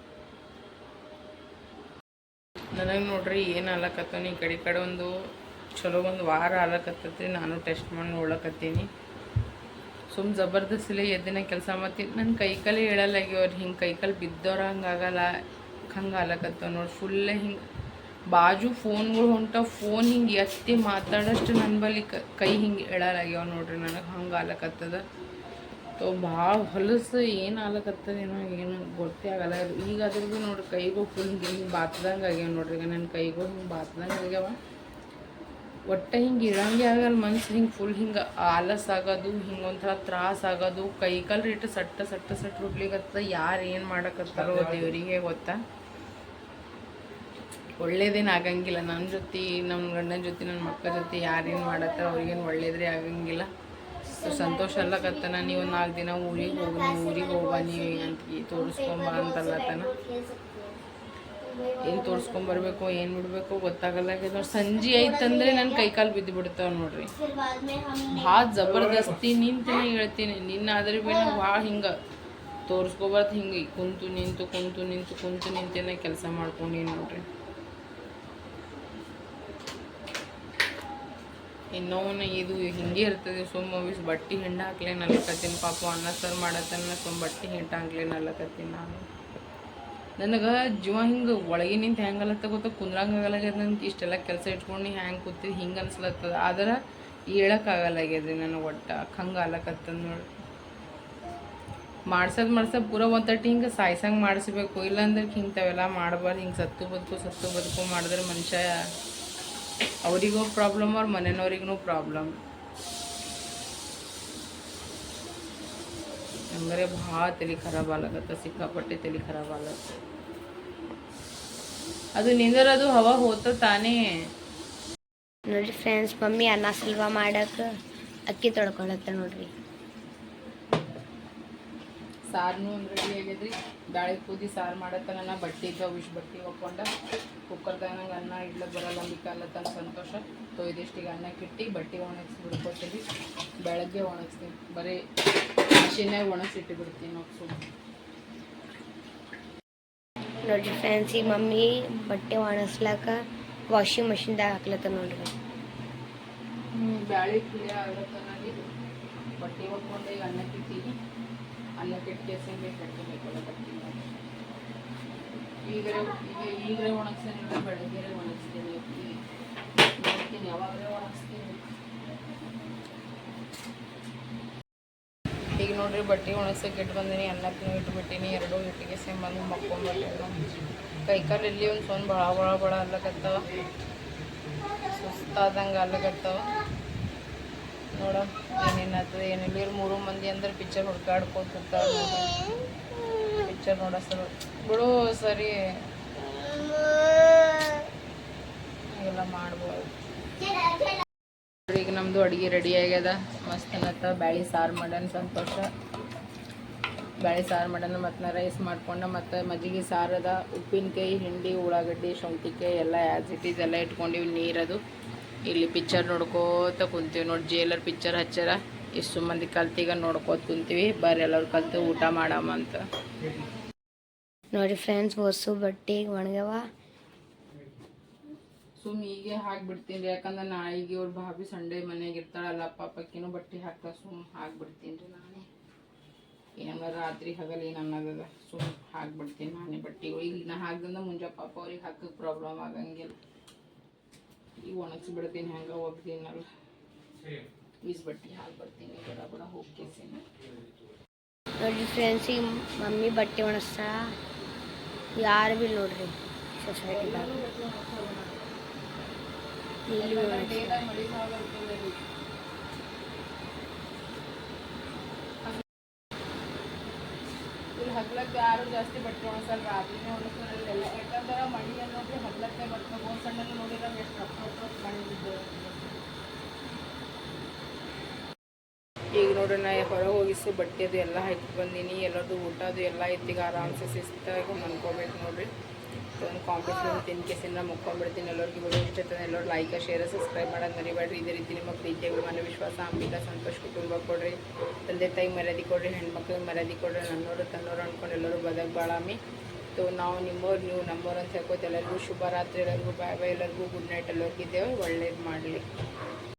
ನನಗೆ ನೋಡ್ರಿ ಏನು ಆಲಕತ್ತಾನ ಈ ಕಡೆ ಕಡೆ ಒಂದು ಚಲೋ ಒಂದು ವಾರ ಆಲಕತ್ತೈತಿ ನಾನು ಟೆಸ್ಟ್ ಮಾಡಿ ನೋಡ್ಲಕತ್ತೀನಿ ಸುಮ್ ಜಬರ್ದಸ್ತಿಲೇ ಎದ್ದಿನ ಕೆಲಸ ಮತ್ತು ನನ್ನ ಕೈಕಾಲು ಹೇಳಲ್ಲಾಗ್ಯವ್ರು ಹಿಂಗೆ ಕೈಕಲ್ಲಿ ಬಿದ್ದವ್ರ ಹಂಗಾಗಲ್ಲ ಹಂಗೆ ಆಲಕತ್ತವ ನೋಡಿ. ಫುಲ್ಲ ಹಿಂಗೆ ಬಾಜು ಫೋನ್ಗಳು ಹೊಂಟ ಫೋನ್ ಹಿಂಗೆ ಎತ್ತಿ ಮಾತಾಡೋಷ್ಟು ನನ್ನ ಬಳಿ ಕ- ಹಿಂಗೆ ಹೇಳಲಾಗ್ಯಾವ ನೋಡ್ರಿ ನನಗೆ ಹಂಗೆ ಆಲಕತ್ತದ. ತೋ ಭಾಳ ಹೊಲಸು ಏನು ಆಲಕತ್ತದೇನೋ ಏನು ಗೊತ್ತೇ ಆಗಲ್ಲ. ಈಗ ಅದ್ರ ಭೀ ನೋಡ್ರಿ ಕೈಗೂ ಫುಲ್ ಹಿಂಗೆ ಹಿಂಗೆ ಬಾತ್ದಂಗೆ ಆಗ್ಯಾವ ನೋಡ್ರಿ. ಈಗ ನನ್ನ ಕೈಗೂ ಹಿಂಗೆ ಬಾತ್ದಂಗೆ ಆಗ್ಯಾವ. ಒಟ್ಟು ಹಿಂಗೆ ಇರಂಗೆ ಆಗಲ್ಲ ಮನ್ಸು ಹಿಂಗೆ ಫುಲ್ ಹಿಂಗೆ ಆಲಸ್ ಆಗೋದು ಹಿಂಗೆ ಒಂಥರ ತ್ರಾಸ ಆಗೋದು ಕೈ ಕಾಲು ರೇಟ್ ಸಟ್ಟ ಸಟ್ಟ ಸಟ್ಟ ಹುಡ್ಲಿಗತ್ತ ಯಾರು ಏನು ಮಾಡಕತ್ತಾರೋ ದೇವರಿಗೆ ಗೊತ್ತಾ? ಒಳ್ಳೇದೇನು ಆಗಂಗಿಲ್ಲ. ನನ್ನ ಜೊತೆ ನಮ್ಮ ಗಂಡನ ಜೊತೆ ನನ್ನ ಮಕ್ಕಳ ಜೊತೆ ಯಾರೇನು ಮಾಡತ್ತಾರ ಅವ್ರಿಗೇನು ಒಳ್ಳೇದ್ರೆ ಆಗಂಗಿಲ್ಲ. ಸಂತೋಷ ಅಲ್ಲಕತ್ತನ. ನೀವು ನಾಲ್ಕು ದಿನ ಊರಿಗೆ ಹೋಗಿ ನೀವು ಊರಿಗೆ ಹೋಗ ನೀ ಅಂತ ತೋರಿಸ್ಕೊಂಬ ಅಂತಲ್ಲತನ. ಏನು ತೋರಿಸ್ಕೊಂಬರ್ಬೇಕು ಏನು ಬಿಡಬೇಕು ಗೊತ್ತಾಗಲ್ಲ ನೋಡಿ ಸಂಜೆ ಐತಂದ್ರೆ ನನ್ನ ಕೈಕಾಲು ಬಿದ್ದು ಬಿಡ್ತಾವ ನೋಡ್ರಿ. ಭಾಳ ಜಬರ್ದಸ್ತಿ ನಿಂತನೇ ಹೇಳ್ತೀನಿ. ನಿನ್ನಾದ್ರೆ ಭೀ ನಾವು ಭಾಳ ಹಿಂಗೆ. ತೋರಿಸ್ಕೊಬಾರ್ದು ಹಿಂಗೆ. ಕುಂತು ನಿಂತು ಕುಂತು ನಿಂತು, ಕುಂತು ನಿಂತೇನೆ ಕೆಲಸ ಮಾಡ್ಕೊಂಡೀನಿ ನೋಡ್ರಿ. ಇನ್ನೊಮ್ಮೆ ಇದು ಹಿಂಗೆ ಇರ್ತದೆ ಸುಮ್ಮ ಬಟ್ಟೆ ಹಿಂಡ ಹಾಕ್ಲೇನು ಅಲ್ಲಕತ್ತೀನಿ ಪಾಪ ಅನ್ನ ಸರ್ ಮಾಡತ್ತನ್ನ ಸುಮ್ಮ ಬಟ್ಟೆ ಹಿಂಡ ಹಾಕ್ಲೇನು ಅಲ್ಲಕತ್ತೀನಿ ನಾನು. ನನಗೆ ಜೀವ ಹಿಂಗೆ ಒಳಗೆ ನಿಂತು ಹೆಂಗಲತ್ತ ಗೊತ್ತ? ಕುಂದ್ರಂಗಾಗಲಾಗ್ಯದ ನಂಗೆ ಇಷ್ಟೆಲ್ಲ ಕೆಲಸ ಇಟ್ಕೊಂಡು ಹ್ಯಾಂಗೆ ಕೂತಿದ್ದು ಹಿಂಗೆ ಅನ್ಸ್ಲತ್ತದ. ಆದ್ರೆ ಹೇಳಕ್ಕಾಗಲ್ಲಾಗ್ಯದ ನನಗೆ ಒಟ್ಟು. ಹಂಗೆ ಆಲಕತ್ತದ ನೋಡಿ. ಮಾಡ್ಸದ್ ಮಾಡ್ಸೋದು ಪೂರ ಒಂದು ತಟ್ಟಿ ಹಿಂಗೆ ಸಾಯ್ಸಂಗೆ ಮಾಡಿಸ್ಬೇಕು. ಇಲ್ಲಾಂದ್ರೆ ಹಿಂಗೆ ತಾವೆಲ್ಲ ಮಾಡಬಾರ್ದು. ಹಿಂಗೆ ಸತ್ತು ಬದುಕು ಸತ್ತು ಬದುಕು ಮಾಡಿದ್ರೆ ಮನುಷ್ಯ ಅವರಿಗೂ ಪ್ರಾಬ್ಲಮ್ ಅವ್ರ ಮನೆಯವ್ರಿಗೂ ಪ್ರಾಬ್ಲಮ್ ಹಂಗಾರೆ ಭಾಳ ತಲೆ ಖರಾಬ್ ಆಗ್ಲತ್ತ ಸಿಕ್ಕಾಪಟ್ಟೆ ತಲೆ ಖರಾಬ್ ಆಗ್ಲತ್ತ ಅದು ನಿಂದರದು ಹವಾ ಹೋತ ತಾನೇ. ನೋಡ್ರಿ ಫ್ರೆಂಡ್ಸ್ ಮಮ್ಮಿ ಅನ್ನ ಸಲ್ವಾ ಮಾಡಕ್ಕೆ ಅಕ್ಕಿ ತೊಳ್ಕೊಳತ್ತ ನೋಡ್ರಿ. ಸಾರ್ನು ರೆಡಿ ಆಗ್ಯದ್ರಿ. ಬ್ಯಾಳೆ ಕೂದಿ ಸಾರು ಮಾಡತ್ತ ನನ್ನ ಬಟ್ಟೆ ಇದ್ದಾವ ಇಷ್ಟು ಬಟ್ಟೆ ಒಕ್ಕೊಂಡ ಕುಕ್ಕರ್ದಾಗ ನಂಗೆ ಅನ್ನ ಇಡ್ಲಕ್ಕೆ ಬರಲ್ಲ ಅಂಬಿಕ ಅಲ್ಲತ್ತ ಸಂತೋಷ. ತೊಯ್ದಿಷ್ಟಿಗೆ ಅನ್ನ ಕಿಟ್ಟಿ ಬಟ್ಟೆ ಒಣಗಿಸಿ ಬಿಡ್ಕೊತೀವಿ ಬೆಳಗ್ಗೆ ಒಣಗಿಸ್ತೀನಿ. ಬರೀ ಮಿಷಿನಾಗ ಒಣಗಿಸಿಟ್ಟು ಬಿಡ್ತೀನಿ ನಾವು ಸುಮ್ಮನೆ ನೋಡ್ರಿ ಫ್ಯಾನ್ಸಿ ಮಮ್ಮಿ ಬಟ್ಟೆ ಒಣಸ್ಲಾಕ ವಾಷಿಂಗ್ ಮಷಿನ್ದಾಗ ಹಾಕ್ಲತ್ತ ನೋಡ್ರಿ. ಬ್ಯಾಳಿ ಕ್ಲಿಯರ್ ಆಗತ್ತನಾಗಿ ಬಟ್ಟೆ ಒಕ್ಕೊಂಡು ಈಗ ಅನ್ನಕ್ಕೆ ಇಟ್ಟಿನಿ ಅನ್ನಕ್ಕೆ ಇಟ್ಟು ಕೆಸಿ ಬೇಕು ಕಟ್ಕೋಬೇಕಲ್ಲ ಬಟ್ಟೆ ಈಗ ಈಗ ಈಗಲೇ ಒಣಗಿಸ್ತೀನಿ ಬೆಳಗ್ಗೆ ಒಣಗಿಸ್ತೀನಿ. ನೋಡ್ತೀನಿ ಯಾವಾಗಲೇ ಒಣಗಿಸ್ತೀನಿ ಈಗ ನೋಡ್ರಿ ಬಟ್ಟೆ ಒಣಸಕ್ಕೆ ಇಟ್ಟು ಬಂದೀನಿ ಅನ್ನಕ್ಕೂ ಇಟ್ಬಿಟ್ಟಿನಿ ಎರಡೂ ಇಟ್ಟಿಗೆ ಸೇಮ್ ಬಂದು ಮಕ್ಕೊಂಡ್ಬಿಟ್ಟಿನಿ ಕೈ ಕಾಲು ಇಲ್ಲಿ ಒಂದು ಸೊಂದು ಭಾಳ ಭಾಳ ಭಾಳ ಅಲ್ಲಕತ್ತವ. ಸುಸ್ತಾದಂಗೆ ಅಲ್ಲಕತ್ತವ. ನೋಡ ಏನೇನಾಗ್ತದೆ ಏನಿಲ್ಲ. ಇವ್ರು ಮೂರು ಮಂದಿ ಅಂದ್ರೆ ಪಿಕ್ಚರ್ ಹುಡ್ಕಾಡ್ಕೊತಿರ್ತಾರ ಪಿಕ್ಚರ್ ನೋಡ ಸರ್. ಬಿಡು ಸರಿ. ಎಲ್ಲ ಮಾಡ್ಬೋದು. ನಮ್ಮದು ಅಡುಗೆ ರೆಡಿ ಆಗ್ಯದ. ಮಸ್ತ್ ಅನ್ನತ್ತ. ಬ್ಯಾಳಿ, ಸಾರು ಮಾಡೋಣ ಸಂತೋಷ. ಬ್ಯಾಳಿ, ಸಾರು ಮಾಡೋಣ ಮತ್ತು ನಾ ರೈಸ್ ಮಾಡ್ಕೊಂಡು ಮತ್ತು ಮಜ್ಜಿಗೆ ಸಾರದ ಉಪ್ಪಿನಕಾಯಿ, ಹಿಂಡಿ, ಉಳ್ಳಾಗಡ್ಡಿ, ಶುಂಠಿಕಾಯಿ ಎಲ್ಲ ಆ್ಯಸ್ ಇಟ್ ಈಸ್ ಎಲ್ಲ ಇಟ್ಕೊಂಡಿವಿ. ನೀರದು ಇಲ್ಲಿ ಪಿಕ್ಚರ್ ನೋಡ್ಕೋತ ಕುಂತೀವಿ ನೋಡಿ. ಜೇಲರ್ ಪಿಕ್ಚರ್ ಹಚ್ಚಾರ. ಇಷ್ಟು ಮಂದಿ ಕಲ್ತೀಗ ನೋಡ್ಕೋತ ಕುಂತೀವಿ. ಬರ್ರಿ ಎಲ್ಲರೂ ಕಲ್ತು ಊಟ ಮಾಡಮ್ಮ ಅಂತ. ನೋಡಿ ಫ್ರೆಂಡ್ಸ್ ಹೊಸು ಬಟ್ಟೆ ಒಣಗ್ಯಾವ. ಸುಮ್ ಈಗ ಹಾಕ್ಬಿಡ್ತೀನಿ ಯಾಕಂದ್ರೆ ನಾಳೆಗೆ ಅವ್ರ ಭಾಬಿ ಸಂಡೇ ಮನೆಯಾಗ ಇರ್ತಾಳಲ್ಲ ಪಾಪಕ್ಕಿನೂ ಬಟ್ಟೆ ಹಾಕ್ತಾ ಸುಮ್ ಹಾಕ್ಬಿಡ್ತೀನಿ ರೀ ನಾನೇ. ಏನಂದ್ರೆ ರಾತ್ರಿ ಹಗಲು ಏನು ಅನ್ನೋದದ ಸುಮ್ ಹಾಕ್ಬಿಡ್ತೀನಿ ನಾನೇ ಬಟ್ಟೆಗಳು ಈಗ ನಾ ಹಾಕ್ದಂದ್ರೆ ಮುಂಜಾ ಪಾಪ ಅವ್ರಿಗೆ ಹಾಕಕ್ಕೆ ಪ್ರಾಬ್ಲಮ್ ಆಗಂಗಿಲ್ಲ. ಈಗ ಒಣಗಿಸ್ಬಿಡ್ತೀನಿ ಹೆಂಗೆ ಒಗ್ತೀನಲ್ಲ ಈಸ್ ಬಟ್ಟೆ ಹಾಕ್ಬಿಡ್ತೀನಿ ಬಡ ಬಡ ಹೋಗ್ಕೇಸಿನ. ನೋಡ್ರಿ ಫ್ರೆಂಡ್ಸ್ ಈಗ ಮಮ್ಮಿ ಬಟ್ಟೆ ಒಣಗಿಸ್ತಾಳ ಯಾರು ಬಿ ನೋಡ್ರಿ ಸೊಸೈಟಿದಾಗ ಇಲ್ಲಿ. ಹಗ್ಲಕ್ಕೆ ಯಾರು ಜಾಸ್ತಿ ಬಟ್ಟೆ ಒಣಸಲ್ಲ ರಾತ್ರಿನೇ ಒಣಸ್ತಾರಲ್ಲ ಎಲ್ಲ ಯಾಕಂದ್ರೆ ಮಳಿ ಅನ್ನೋದು ಹಗ್ಲಕ್ಕೆ ಬರ್ತದೆ ಒಂದು ಸಣ್ಣ ನೋಡಿದ್ರೆ ಎಷ್ಟು ರಫ್ ರಫ್ ಮಳಿ ಈಗ ನೋಡ್ರಿ ನಾ ಹೊರಗೆ ಹೋಗಿಸಿ ಬಟ್ಟೆ ಅದು ಎಲ್ಲ ಹಾಕಿ ಬಂದೀನಿ ಎಲ್ಲರದು ಊಟ ಅದು ಎಲ್ಲ ಇತ್ತಿಗೆ ಆರಾಮ್ಸೆ ಶಿಸ್ತಾಗಿ ಮನ್ಕೋಬೇಕು ನೋಡ್ರಿ ಒಂದು ಕಾಂಪಿಟೇಷನ್ ತಿನ್ಕೇಸಿಂದ ಮುಕ್ಕೊಂಡ್ಬಿಡ್ತೀನಿ ಎಲ್ಲರಿಗೂ ವಿಡಿಯೋ ಇಷ್ಟ ಇರ್ತದೆ ಎಲ್ಲರೂ ಲೈಕ್ ಶೇರ್ ಸಬ್ಸ್ಕ್ರೈಬ್ ಮಾಡೋದು ಮರಿಬೇಡ್ರಿ. ಇದೇ ರೀತಿ ನಿಮ್ಮ ಪ್ರೀತಿ ಅಭಿಮಾನ ವಿಶ್ವಾಸ ಅಂಬಿಕಾ ಸಂತೋಷ ಕುಟುಂಬ ಕೊಡ್ರಿ. ತಂದೆ, ತಾಯಿ ಮರ್ಯಾದೆ ಕೊಡ್ರಿ, ಹೆಣ್ಮಕ್ಳಿಗೆ ಮರ್ಯಾದೆ ಕೊಡ್ರಿ. ನನ್ನೋರು, ತನ್ನೋರು ಅನ್ಕೊಂಡು ಎಲ್ಲರೂ ಬದಕ್ ಬಾಳಾಮಿ. ಸೊ ನಾವು ನಿಮ್ಮೋರು, ನೀವು ನಮ್ಮೋರು ಅಂತ ಹೇಳ್ಕೊತ ಎಲ್ಲರಿಗೂ ಶುಭರಾತ್ರಿ, ಎಲ್ಲರಿಗೂ ಬಾಯ್ ಬಾಯ್ ಎಲ್ಲರಿಗೂ ಗುಡ್ ನೈಟ್ ಎಲ್ಲರಿಗಿದ್ದೇವೆ ಒಳ್ಳೇದು ಮಾಡಲಿ.